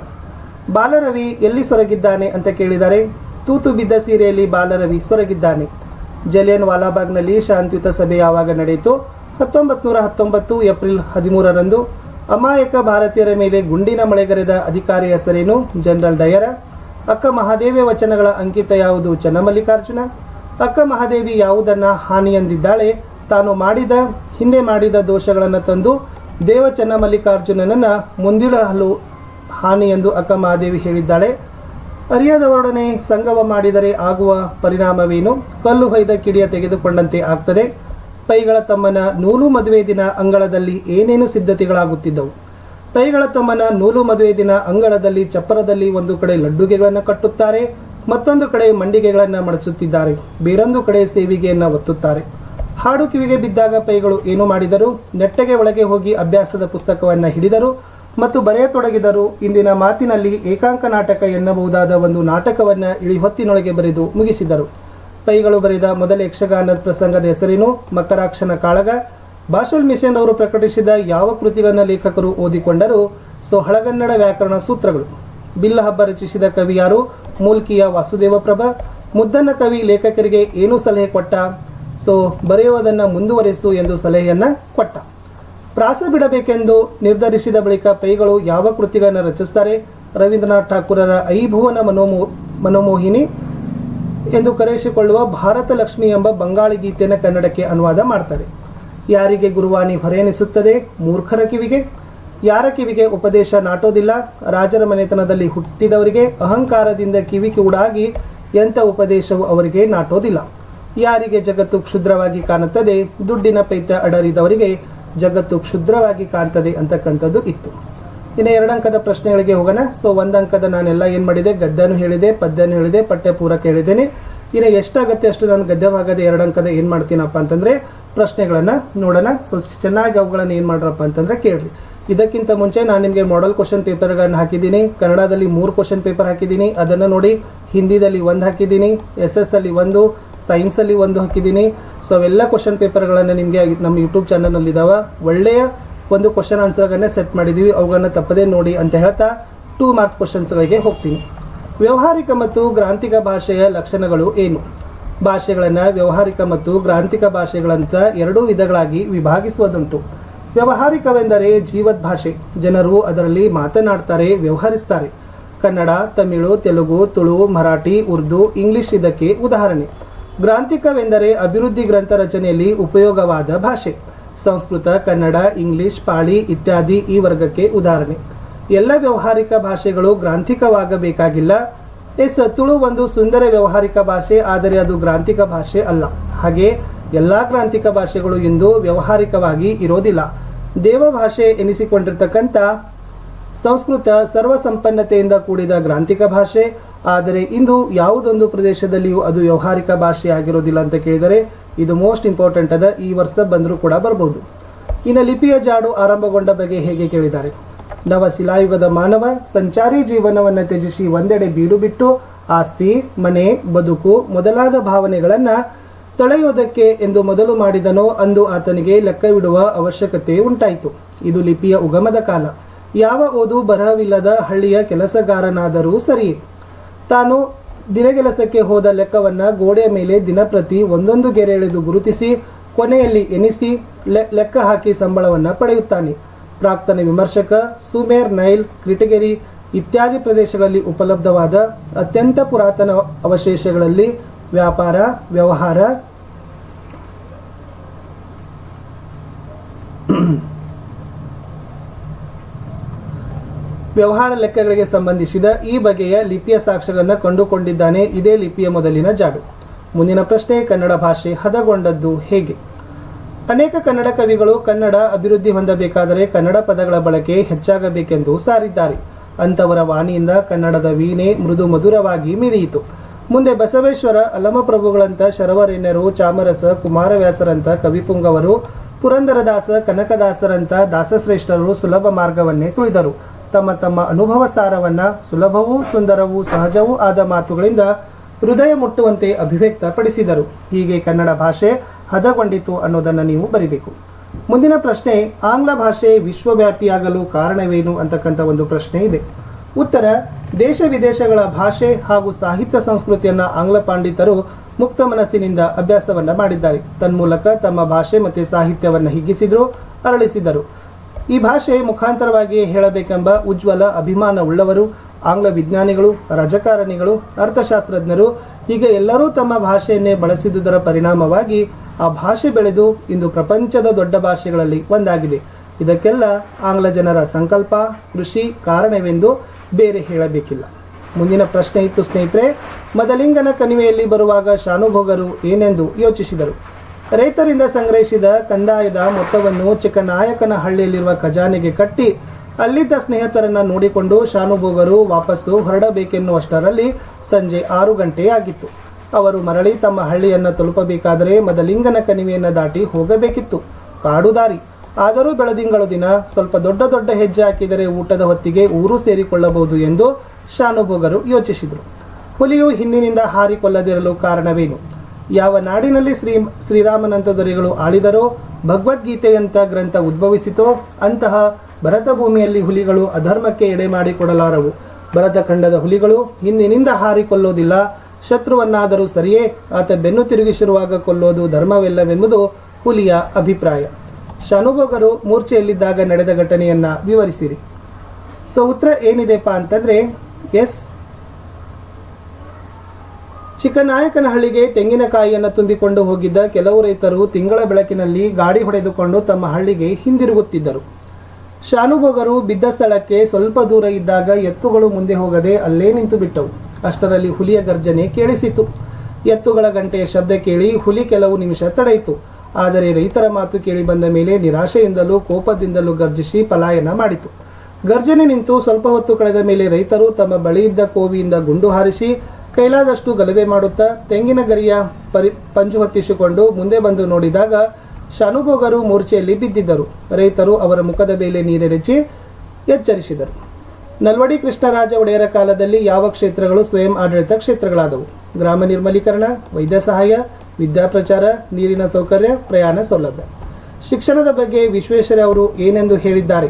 ಬಾಲರವಿ ಎಲ್ಲಿ ಸೊರಗಿದ್ದಾನೆ ಅಂತ ಕೇಳಿದ್ದಾರೆ ತೂತು ಬಿದ್ದ ಸೀರೆಯಲ್ಲಿ ಬಾಲರವಿ ಸೊರಗಿದ್ದಾನೆ. ಜಲಿಯನ್ ವಾಲಾಬಾಗ್ನಲ್ಲಿ ಶಾಂತಿಯುತ ಸಭೆ ಯಾವಾಗ ನಡೆಯಿತು? ಹತ್ತೊಂಬತ್ತು ನೂರ ಹತ್ತೊಂಬತ್ತು ಏಪ್ರಿಲ್ ಹದಿಮೂರರಂದು. ಅಮಾಯಕ ಭಾರತೀಯರ ಮೇಲೆ ಗುಂಡಿನ ಮಳೆಗರೆದ ಅಧಿಕಾರಿ ಹೆಸರೇನು? General Dyer. ಅಕ್ಕ ಮಹಾದೇವಿಯ ವಚನಗಳ ಅಂಕಿತ ಯಾವುದು ಚನ್ನಮಲ್ಲಿಕಾರ್ಜುನ ಅಕ್ಕ ಮಹಾದೇವಿ ಯಾವುದನ್ನ ಹಾನಿ ಎಂದಿದ್ದಾಳೆ? ತಾನು ಮಾಡಿದ, ಹಿಂದೆ ಮಾಡಿದ ದೋಷಗಳನ್ನು ತಂದು ದೇವ ಚನ್ನಮಲ್ಲಿಕಾರ್ಜುನನನ್ನ ಮುಂದಿಡಲು ಹಾನಿ ಎಂದು ಅಕ್ಕ ಮಹಾದೇವಿ ಹೇಳಿದ್ದಾಳೆ. ಅರಿಯದವರೊಡನೆ ಸಂಗಮ ಮಾಡಿದರೆ ಆಗುವ ಪರಿಣಾಮವೇನು? ಕಲ್ಲು ಹೊಯ್ದ ಕಿಡಿಯ ತೆಗೆದುಕೊಂಡಂತೆ ಆಗ್ತದೆ. ಪೈಗಳ ತಮ್ಮನ ನೂಲು ಮದುವೆ ದಿನ ಅಂಗಳದಲ್ಲಿ ಏನೇನು ಸಿದ್ಧತೆಗಳಾಗುತ್ತಿದ್ದವು? ಪೈಗಳ ತಮ್ಮನ ನೂಲು ಮದುವೆ ದಿನ ಅಂಗಳದಲ್ಲಿ ಚಪ್ಪರದಲ್ಲಿ ಒಂದು ಕಡೆ ಲಡ್ಡುಗೆಗಳನ್ನು ಕಟ್ಟುತ್ತಾರೆ, ಮತ್ತೊಂದು ಕಡೆ ಮಂಡಿಗೆಗಳನ್ನು ಮಡಚುತ್ತಿದ್ದಾರೆ. ಬೇರೊಂದು ಕಡೆ ಸೇವಿಗೆಯನ್ನು ಒತ್ತುತ್ತಾರೆ. ಹಾಡು ಕಿವಿಗೆ ಬಿದ್ದಾಗ ಪೈಗಳು ಏನು ಮಾಡಿದರು? ನೆಟ್ಟಗೆ ಒಳಗೆ ಹೋಗಿ ಅಭ್ಯಾಸದ ಪುಸ್ತಕವನ್ನ ಹಿಡಿದರು ಮತ್ತು ಬರೆಯತೊಡಗಿದರು. ಇಂದಿನ ಮಾತಿನಲ್ಲಿ ಏಕಾಂಕ ನಾಟಕ ಎನ್ನಬಹುದಾದ ಒಂದು ನಾಟಕವನ್ನ ಇಳಿ ಹೊತ್ತಿನೊಳಗೆ ಬರೆದು ಮುಗಿಸಿದರು. ಪೈಗಳು ಬರೆದ ಮೊದಲ ಯಕ್ಷಗಾನದ ಪ್ರಸಂಗದ ಹೆಸರೇನು? ಮಕರಾಕ್ಷನ ಕಾಳಗ. ಭಾಷಲ್ ಮಿಷನ್ ಅವರು ಪ್ರಕಟಿಸಿದ ಯಾವ ಕೃತಿಗಳನ್ನು ಲೇಖಕರು ಓದಿಕೊಂಡರು? ಸೊ, ಹಳಗನ್ನಡ ವ್ಯಾಕರಣ ಸೂತ್ರಗಳು. ಬಿಲ್ಲ ಹಬ್ಬ ರಚಿಸಿದ ಕವಿ ಯಾರು? ಮೂಲ್ಕಿಯ ವಾಸುದೇವ ಪ್ರಭ ಮುದ್ದನ್ನ ಕವಿ ಲೇಖಕರಿಗೆ ಏನು ಸಲಹೆ ಕೊಟ್ಟ? ಸೊ, ಬರೆಯುವುದನ್ನು ಮುಂದುವರೆಸು ಎಂದು ಸಲಹೆಯನ್ನ ಕೊಟ್ಟ. ಪ್ರಾಸ ಬಿಡಬೇಕೆಂದು ನಿರ್ಧರಿಸಿದ ಬಳಿಕ ಪೈಗಳು ಯಾವ ಕೃತಿಗಳನ್ನು ರಚಿಸ್ತಾರೆ? ರವೀಂದ್ರನಾಥ್ ಠಾಕೂರರ ಐಭುವನ ಮನೋಮೋ, ಮನೋಮೋಹಿನಿ ಎಂದು ಕರೆಯಿಸಿಕೊಳ್ಳುವ ಭಾರತ ಲಕ್ಷ್ಮಿ ಎಂಬ ಬಂಗಾಳಿ ಗೀತೆಯನ್ನು ಕನ್ನಡಕ್ಕೆ ಅನುವಾದ ಮಾಡ್ತಾರೆ. ಯಾರಿಗೆ ಗುರುವಾಣಿ ಹೊರೆಯನಿಸುತ್ತದೆ? ಮೂರ್ಖರ ಕಿವಿಗೆ? ಯಾರ ಕಿವಿಗೆ ಉಪದೇಶ ನಾಟೋದಿಲ್ಲ? ರಾಜರ ಮನೆತನದಲ್ಲಿ ಹುಟ್ಟಿದವರಿಗೆ ಅಹಂಕಾರದಿಂದ ಕಿವಿ ಕೂಡಾಗಿ ಎಂಥ ಉಪದೇಶವು ಅವರಿಗೆ ನಾಟೋದಿಲ್ಲ. ಯಾರಿಗೆ ಜಗತ್ತು ಕ್ಷುದ್ರವಾಗಿ ಕಾಣುತ್ತದೆ? ದುಡ್ಡಿನ ಪೈತ ಅಡರಿದವರಿಗೆ ಜಗತ್ತು ಕ್ಷುದ್ರವಾಗಿ ಕಾಣ್ತದೆ ಅಂತಕ್ಕಂಥದ್ದು ಇತ್ತು. ಇನ್ನು ಎರಡಂಕದ ಪ್ರಶ್ನೆಗಳಿಗೆ ಹೋಗೋಣ. ಸೊ ಒಂದಂಕದ ನಾನೆಲ್ಲ ಏನು ಮಾಡಿದೆ? ಗದ್ದನ್ನು ಹೇಳಿದೆ ಪದ್ಯನು ಹೇಳಿದೆ, ಪಠ್ಯ ಪೂರಕ ಹೇಳಿದ್ದೇನೆ. ಇನ್ನು ಎಷ್ಟಾಗತ್ತೆ ಅಷ್ಟು ನಾನು ಗದ್ಯವಾಗದೆ ಎರಡಂಕದ ಏನು ಮಾಡ್ತೀನಪ್ಪ ಅಂತಂದ್ರೆ ಪ್ರಶ್ನೆಗಳನ್ನು ನೋಡೋಣ. ಸೊ ಚೆನ್ನಾಗಿ ಅವುಗಳನ್ನು ಏನು ಮಾಡ್ರಪ್ಪ ಅಂತಂದ್ರೆ ಕೇಳ್ರಿ. ಇದಕ್ಕಿಂತ ಮುಂಚೆ ನಾನು ನಿಮಗೆ ಮಾಡಲ್ ಕ್ವಶನ್ ಪೇಪರ್ಗಳನ್ನು ಹಾಕಿದ್ದೀನಿ. ಕನ್ನಡದಲ್ಲಿ ಮೂರು ಕ್ವಶನ್ ಪೇಪರ್ ಹಾಕಿದ್ದೀನಿ. ಅದನ್ನು ನೋಡಿ ಹಿಂದಿದಲ್ಲಿ ಒಂದು ಹಾಕಿದ್ದೀನಿ. ಎಸ್ ಎಸ್ ಅಲ್ಲಿ ಒಂದು ಸೈನ್ಸಲ್ಲಿ ಒಂದು ಹಾಕಿದ್ದೀನಿ. ಸೊ ಅವೆಲ್ಲ ಕ್ವಶನ್ ಪೇಪರ್ಗಳನ್ನು ನಿಮಗೆ ನಮ್ಮ ಯೂಟ್ಯೂಬ್ ಚಾನಲ್ನಲ್ಲಿ ಇದಾವೆ. ಒಳ್ಳೆಯ ಒಂದು ಕ್ವಶನ್ ಆನ್ಸರ್ಗಳನ್ನೇ ಸೆಟ್ ಮಾಡಿದ್ದೀವಿ ಅವುಗಳನ್ನು ತಪ್ಪದೇ ನೋಡಿ ಅಂತ ಹೇಳ್ತಾ ಟೂ ಮಾರ್ಕ್ಸ್ ಕ್ವಶನ್ಸ್ಗಳಿಗೆ ಹೋಗ್ತೀನಿ. ವ್ಯವಹಾರಿಕ ಮತ್ತು ಗ್ರಾಂಥಿಕ ಭಾಷೆಯ ಲಕ್ಷಣಗಳು ಏನು? ಭಾಷೆಗಳನ್ನು ವ್ಯವಹಾರಿಕ ಮತ್ತು ಗ್ರಾಂಥಿಕ ಭಾಷೆಗಳಂತ ಎರಡೂ ವಿಧಗಳಾಗಿ ವಿಭಾಗಿಸುವುದುಂಟು. ವ್ಯವಹಾರಿಕವೆಂದರೆ ಜೀವದ ಭಾಷೆ ಜನರು ಅದರಲ್ಲಿ ಮಾತನಾಡ್ತಾರೆ, ವ್ಯವಹರಿಸ್ತಾರೆ. ಕನ್ನಡ, ತಮಿಳು, ತೆಲುಗು, ತುಳು, ಮರಾಠಿ, ಉರ್ದು, ಇಂಗ್ಲಿಷ್ ಇದಕ್ಕೆ ಉದಾಹರಣೆ. ಗ್ರಾಂಥಿಕವೆಂದರೆ ಅಭಿವೃದ್ಧಿ ಗ್ರಂಥ ರಚನೆಯಲ್ಲಿ ಉಪಯೋಗವಾದ ಭಾಷೆ. ಸಂಸ್ಕೃತ, ಕನ್ನಡ, ಇಂಗ್ಲಿಷ್, ಪಾಳಿ ಇತ್ಯಾದಿ ಈ ವರ್ಗಕ್ಕೆ ಉದಾಹರಣೆ. ಎಲ್ಲ ವ್ಯವಹಾರಿಕ ಭಾಷೆಗಳು ಗ್ರಾಂಥಿಕವಾಗಬೇಕಾಗಿಲ್ಲ. ಎಸ್ ತುಳು ಒಂದು ಸುಂದರ ವ್ಯವಹಾರಿಕ ಭಾಷೆ, ಆದರೆ ಅದು ಗ್ರಾಂತಿಕ ಭಾಷೆ ಅಲ್ಲ. ಹಾಗೆ ಎಲ್ಲ ಗ್ರಾಂತಿಕ ಭಾಷೆಗಳು ಇಂದು ವ್ಯವಹಾರಿಕವಾಗಿ ಇರೋದಿಲ್ಲ. ದೇವ ಭಾಷೆ ಎನಿಸಿಕೊಂಡಿರ್ತಕ್ಕಂಥ ಸಂಸ್ಕೃತ ಸರ್ವಸಂಪನ್ನತೆಯಿಂದ ಕೂಡಿದ ಗ್ರಾಂಥಿಕ ಭಾಷೆ, ಆದರೆ ಇಂದು ಯಾವುದೊಂದು ಪ್ರದೇಶದಲ್ಲಿಯೂ ಅದು ವ್ಯವಹಾರಿಕ ಭಾಷೆ ಆಗಿರೋದಿಲ್ಲ ಅಂತ ಕೇಳಿದರೆ ಇದು ಮೋಸ್ಟ್ ಇಂಪಾರ್ಟೆಂಟ್ ಅದ, ಈ ವರ್ಷ ಬಂದರೂ ಕೂಡ ಬರಬಹುದು ಇನ್ನು ಲಿಪಿಯ ಜಾಡು ಆರಂಭಗೊಂಡ ಬಗ್ಗೆ ಹೇಗೆ ಕೇಳಿದ್ದಾರೆ? ನವ ಶಿಲಾಯುಗದ ಮಾನವ ಸಂಚಾರಿ ಜೀವನವನ್ನು ತ್ಯಜಿಸಿ ಒಂದೆಡೆ ಬೀಡು ಬಿಟ್ಟು ಆಸ್ತಿ, ಮನೆ, ಬದುಕು ಮೊದಲಾದ ಭಾವನೆಗಳನ್ನು ತಳೆಯೋದಕ್ಕೆ ಎಂದು ಮೊದಲು ಮಾಡಿದನೋ ಅಂದು ಆತನಿಗೆ ಲೆಕ್ಕವಿಡುವ ಅವಶ್ಯಕತೆ ಉಂಟಾಯಿತು. ಇದು ಲಿಪಿಯ ಉಗಮದ ಕಾಲ. ಯಾವ ಓದು ಬರಹವಿಲ್ಲದ ಹಳ್ಳಿಯ ಕೆಲಸಗಾರನಾದರೂ ಸರಿಯೇ. ತಾನು ದಿನಗೆಲಸಕ್ಕೆ ಹೋದ ಲೆಕ್ಕವನ್ನ ಗೋಡೆಯ ಮೇಲೆ ದಿನಪ್ರತಿ ಒಂದೊಂದು ಗೆರೆ ಎಳೆದು ಗುರುತಿಸಿ ಕೊನೆಯಲ್ಲಿ ಎನಿಸಿ ಲೆಕ್ಕ ಹಾಕಿ ಸಂಬಳವನ್ನ ಪಡೆಯುತ್ತಾನೆ. ಪ್ರಾಕ್ತನ ವಿಮರ್ಶಕ ಸುಮೇರ್ ನೈಲ್ ಕ್ರಿಟಗೆರಿ ಇತ್ಯಾದಿ ಪ್ರದೇಶಗಳಲ್ಲಿ ಉಪಲಬ್ಧವಾದ ಅತ್ಯಂತ ಪುರಾತನ ಅವಶೇಷಗಳಲ್ಲಿ ವ್ಯಾಪಾರ, ವ್ಯವಹಾರ ವ್ಯವಹಾರ ಲೆಕ್ಕಗಳಿಗೆ ಸಂಬಂಧಿಸಿದ ಈ ಬಗೆಯ ಲಿಪಿಯ ಸಾಕ್ಷ್ಯಗಳನ್ನು ಕಂಡುಕೊಂಡಿದ್ದಾನೆ ಇದೇ ಲಿಪಿಯ ಮೊದಲಿನ ಜಾಡು ಮುಂದಿನ ಪ್ರಶ್ನೆ ಕನ್ನಡ ಭಾಷೆ ಹದಗೊಂಡದ್ದು ಹೇಗೆ? ಅನೇಕ ಕನ್ನಡ ಕವಿಗಳು ಕನ್ನಡ ಅಭಿವೃದ್ಧಿ ಹೊಂದಬೇಕಾದರೆ ಕನ್ನಡ ಪದಗಳ ಬಳಕೆ ಹೆಚ್ಚಾಗಬೇಕೆಂದು ಸಾರಿದ್ದಾರೆ. ಅಂತವರ ವಾಣಿಯಿಂದ ಕನ್ನಡದ ವೀಣೆ ಮೃದು ಮಧುರವಾಗಿ ಮಿರಿಯಿತು. ಮುಂದೆ ಬಸವೇಶ್ವರ ಅಲಮಪ್ರಭುಗಳಂತ ಶರವರೆಣ್ಯರು, ಚಾಮರಸ ಕುಮಾರವ್ಯಾಸರಂತ ಕವಿಪುಂಗವರು, ಪುರಂದರದಾಸ ಕನಕದಾಸರಂತ ದಾಸಶ್ರೇಷ್ಠರು ಸುಲಭ ಮಾರ್ಗವನ್ನೇ ತುಳಿದರು. ತಮ್ಮ ತಮ್ಮ ಅನುಭವ ಸಾರವನ್ನ ಸುಲಭವೂ ಸುಂದರವೂ ಸಹಜವೂ ಆದ ಮಾತುಗಳಿಂದ ಹೃದಯ ಮುಟ್ಟುವಂತೆ ಅಭಿವ್ಯಕ್ತಪಡಿಸಿದರು. ಹೀಗೆ ಕನ್ನಡ ಭಾಷೆ ಹದಗೊಂಡಿತು ಅನ್ನೋದನ್ನು ನೀವು ಬರಿಬೇಕು. ಮುಂದಿನ ಪ್ರಶ್ನೆ, ಆಂಗ್ಲ ಭಾಷೆ ವಿಶ್ವವ್ಯಾಪಿಯಾಗಲು ಕಾರಣವೇನು ಅಂತಕ್ಕಂಥ ಒಂದು ಪ್ರಶ್ನೆ ಇದೆ. ಉತ್ತರ, ದೇಶ ವಿದೇಶಗಳ ಭಾಷೆ ಹಾಗೂ ಸಾಹಿತ್ಯ ಸಂಸ್ಕೃತಿಯನ್ನ ಆಂಗ್ಲ ಪಾಂಡಿತರು ಮುಕ್ತ ಮನಸ್ಸಿನಿಂದ ಅಭ್ಯಾಸವನ್ನ ಮಾಡಿದ್ದಾರೆ. ತನ್ಮೂಲಕ ತಮ್ಮ ಭಾಷೆ ಮತ್ತು ಸಾಹಿತ್ಯವನ್ನ ಹಿಗ್ಗಿಸಿದರು, ಅರಳಿಸಿದರು. ಈ ಭಾಷೆ ಮುಖಾಂತರವಾಗಿ ಹೇಳಬೇಕೆಂಬ ಉಜ್ವಲ ಅಭಿಮಾನ ಉಳ್ಳವರು, ಆಂಗ್ಲ ವಿಜ್ಞಾನಿಗಳು, ರಾಜಕಾರಣಿಗಳು, ಅರ್ಥಶಾಸ್ತ್ರಜ್ಞರು, ಹೀಗೆ ಎಲ್ಲರೂ ತಮ್ಮ ಭಾಷೆಯನ್ನೇ ಬಳಸಿದುದರ ಪರಿಣಾಮವಾಗಿ ಆ ಭಾಷೆ ಬೆಳೆದು ಇಂದು ಪ್ರಪಂಚದ ದೊಡ್ಡ ಭಾಷೆಗಳಲ್ಲಿ ಒಂದಾಗಿದೆ. ಇದಕ್ಕೆಲ್ಲ ಆಂಗ್ಲ ಜನರ ಸಂಕಲ್ಪ, ಕೃಷಿ ಕಾರಣವೆಂದು ಬೇರೆ ಹೇಳಬೇಕಿಲ್ಲ. ಮುಂದಿನ ಪ್ರಶ್ನೆ ಇತ್ತು, ಸ್ನೇಹಿತರೆ. ಮದಲಿಂಗನ ಕಣಿವೆಯಲ್ಲಿ ಬರುವಾಗ ಶಾನುಭೋಗರು ಏನೆಂದು ಯೋಚಿಸಿದರು. ರೈತರಿಂದ ಸಂಗ್ರಹಿಸಿದ ಕಂದಾಯದ ಮೊತ್ತವನ್ನು ಚಿಕ್ಕನಾಯಕನ ಹಳ್ಳಿಯಲ್ಲಿರುವ ಖಜಾನೆಗೆ ಕಟ್ಟಿ, ಅಲ್ಲಿದ್ದ ಸ್ನೇಹಿತರನ್ನ ನೋಡಿಕೊಂಡು ಶಾನುಭೋಗರು ವಾಪಸ್ಸು ಹೊರಡಬೇಕೆನ್ನುವಷ್ಟರಲ್ಲಿ ಸಂಜೆ ಆರು ಗಂಟೆ ಆಗಿತ್ತು ಅವರು ಮರಳಿ ತಮ್ಮ ಹಳ್ಳಿಯನ್ನು ತಲುಪಬೇಕಾದರೆ ಮದಲಿಂಗನ ಕಣಿವೆಯನ್ನು ದಾಟಿ ಹೋಗಬೇಕಿತ್ತು. ಕಾಡು ದಾರಿ ಆದರೂ ಬೆಳದಿಂಗಳು ದಿನ ಸ್ವಲ್ಪ ದೊಡ್ಡ ದೊಡ್ಡ ಹೆಜ್ಜೆ ಹಾಕಿದರೆ ಊಟದ ಹೊತ್ತಿಗೆ ಊರು ಸೇರಿಕೊಳ್ಳಬಹುದು ಎಂದು ಶಾನುಭೋಗರು ಯೋಚಿಸಿದರು. ಹುಲಿಯು ಹಿಂದಿನಿಂದ ಹಾರಿಕೊಳ್ಳದಿರಲು ಕಾರಣವೇನು? ಯಾವ ನಾಡಿನಲ್ಲಿ ಶ್ರೀ ಶ್ರೀರಾಮನಂತ ದೊರೆಗಳು ಆಳಿದರೋ ಭಗವದ್ಗೀತೆಯಂತ ಗ್ರಂಥ ಉದ್ಭವಿಸಿತೋ, ಅಂತಹ ಭರತ ಭೂಮಿಯಲ್ಲಿ ಹುಲಿಗಳು ಅಧರ್ಮಕ್ಕೆ ಎಡೆ ಮಾಡಿಕೊಡಲಾರವು. ಭರತ ಖಂಡದ ಹುಲಿಗಳು ಹಿಂದಿನಿಂದ ಹಾರಿ ಕೊಲ್ಲೋದಿಲ್ಲ ಶತ್ರುವನ್ನಾದರೂ ಸರಿಯೇ ಆತ ಬೆನ್ನು ತಿರುಗಿಸಿರುವಾಗ ಕೊಲ್ಲೋದು ಧರ್ಮವಿಲ್ಲವೆಂಬುದು ಹುಲಿಯ ಅಭಿಪ್ರಾಯ. ಶಾನುಭೋಗರು ಮೂರ್ಛೆಯಲ್ಲಿದ್ದಾಗ ನಡೆದ ಘಟನೆಯನ್ನ ವಿವರಿಸಿರಿ. ಸೊ ಉತ್ತರ ಏನಿದೆಪ್ಪ ಅಂತಂದ್ರೆ, ಎಸ್. ಚಿಕ್ಕನಾಯಕನಹಳ್ಳಿಗೆ ತೆಂಗಿನಕಾಯಿಯನ್ನು ತುಂಬಿಕೊಂಡು ಹೋಗಿದ್ದ ಕೆಲವು ರೈತರು ತಿಂಗಳ ಬೆಳಕಿನಲ್ಲಿ ಗಾಡಿ ಹೊಡೆದುಕೊಂಡು ತಮ್ಮ ಹಳ್ಳಿಗೆ ಹಿಂದಿರುಗುತ್ತಿದ್ದರು. ಶಾನುಭೋಗರು ಬಿದ್ದ ಸ್ಥಳಕ್ಕೆ ಸ್ವಲ್ಪ ದೂರ ಇದ್ದಾಗ ಎತ್ತುಗಳು ಮುಂದೆ ಹೋಗದೆ ಅಲ್ಲೇ ನಿಂತು ಬಿಟ್ಟವು ಅಷ್ಟರಲ್ಲಿ ಹುಲಿಯ ಗರ್ಜನೆ ಕೇಳಿಸಿತು. ಎತ್ತುಗಳ ಗಂಟೆಯ ಶಬ್ದ ಕೇಳಿ ಹುಲಿ ಕೆಲವು ನಿಮಿಷ ತಡೆಯಿತು. ಆದರೆ ರೈತರ ಮಾತು ಕೇಳಿ ಬಂದ ಮೇಲೆ ನಿರಾಶೆಯಿಂದಲೂ ಕೋಪದಿಂದಲೂ ಗರ್ಜಿಸಿ ಪಲಾಯನ ಮಾಡಿತು. ಗರ್ಜನೆ ನಿಂತು ಸ್ವಲ್ಪ ಹೊತ್ತು ಕಳೆದ ಮೇಲೆ ರೈತರು ತಮ್ಮ ಬಳಿಯಿದ್ದ ಕೋವಿಯಿಂದ ಗುಂಡು ಹಾರಿಸಿ ಕೈಲಾದಷ್ಟು ಗಲಭೆ ಮಾಡುತ್ತಾ ತೆಂಗಿನ ಗರಿಯ ಪರಿ ಪಂಜು ಹೊತ್ತಿಸಿಕೊಂಡು ಮುಂದೆ ಬಂದು ನೋಡಿದಾಗ ಶಾನುಭೋಗರು ಮೂರ್ಛೆಯಲ್ಲಿ ಬಿದ್ದಿದ್ದರು. ರೈತರು ಅವರ ಮುಖದ ಮೇಲೆ ನೀರೆರಚಿ ಎಚ್ಚರಿಸಿದರು. ನಲ್ವಡಿ ಕೃಷ್ಣರಾಜ ಒಡೆಯರ ಕಾಲದಲ್ಲಿ ಯಾವ ಕ್ಷೇತ್ರಗಳು ಸ್ವಯಂ ಆಡಳಿತ ಕ್ಷೇತ್ರಗಳಾದವು? ಗ್ರಾಮ ನಿರ್ಮಲೀಕರಣ, ವೈದ್ಯ ಸಹಾಯ ವಿದ್ಯಾಪ್ರಚಾರ ನೀರಿನ ಸೌಕರ್ಯ, ಪ್ರಯಾಣ ಸೌಲಭ್ಯ. ಶಿಕ್ಷಣದ ಬಗ್ಗೆ ವಿಶ್ವೇಶ್ವರ ಅವರು ಏನೆಂದು ಹೇಳಿದ್ದಾರೆ?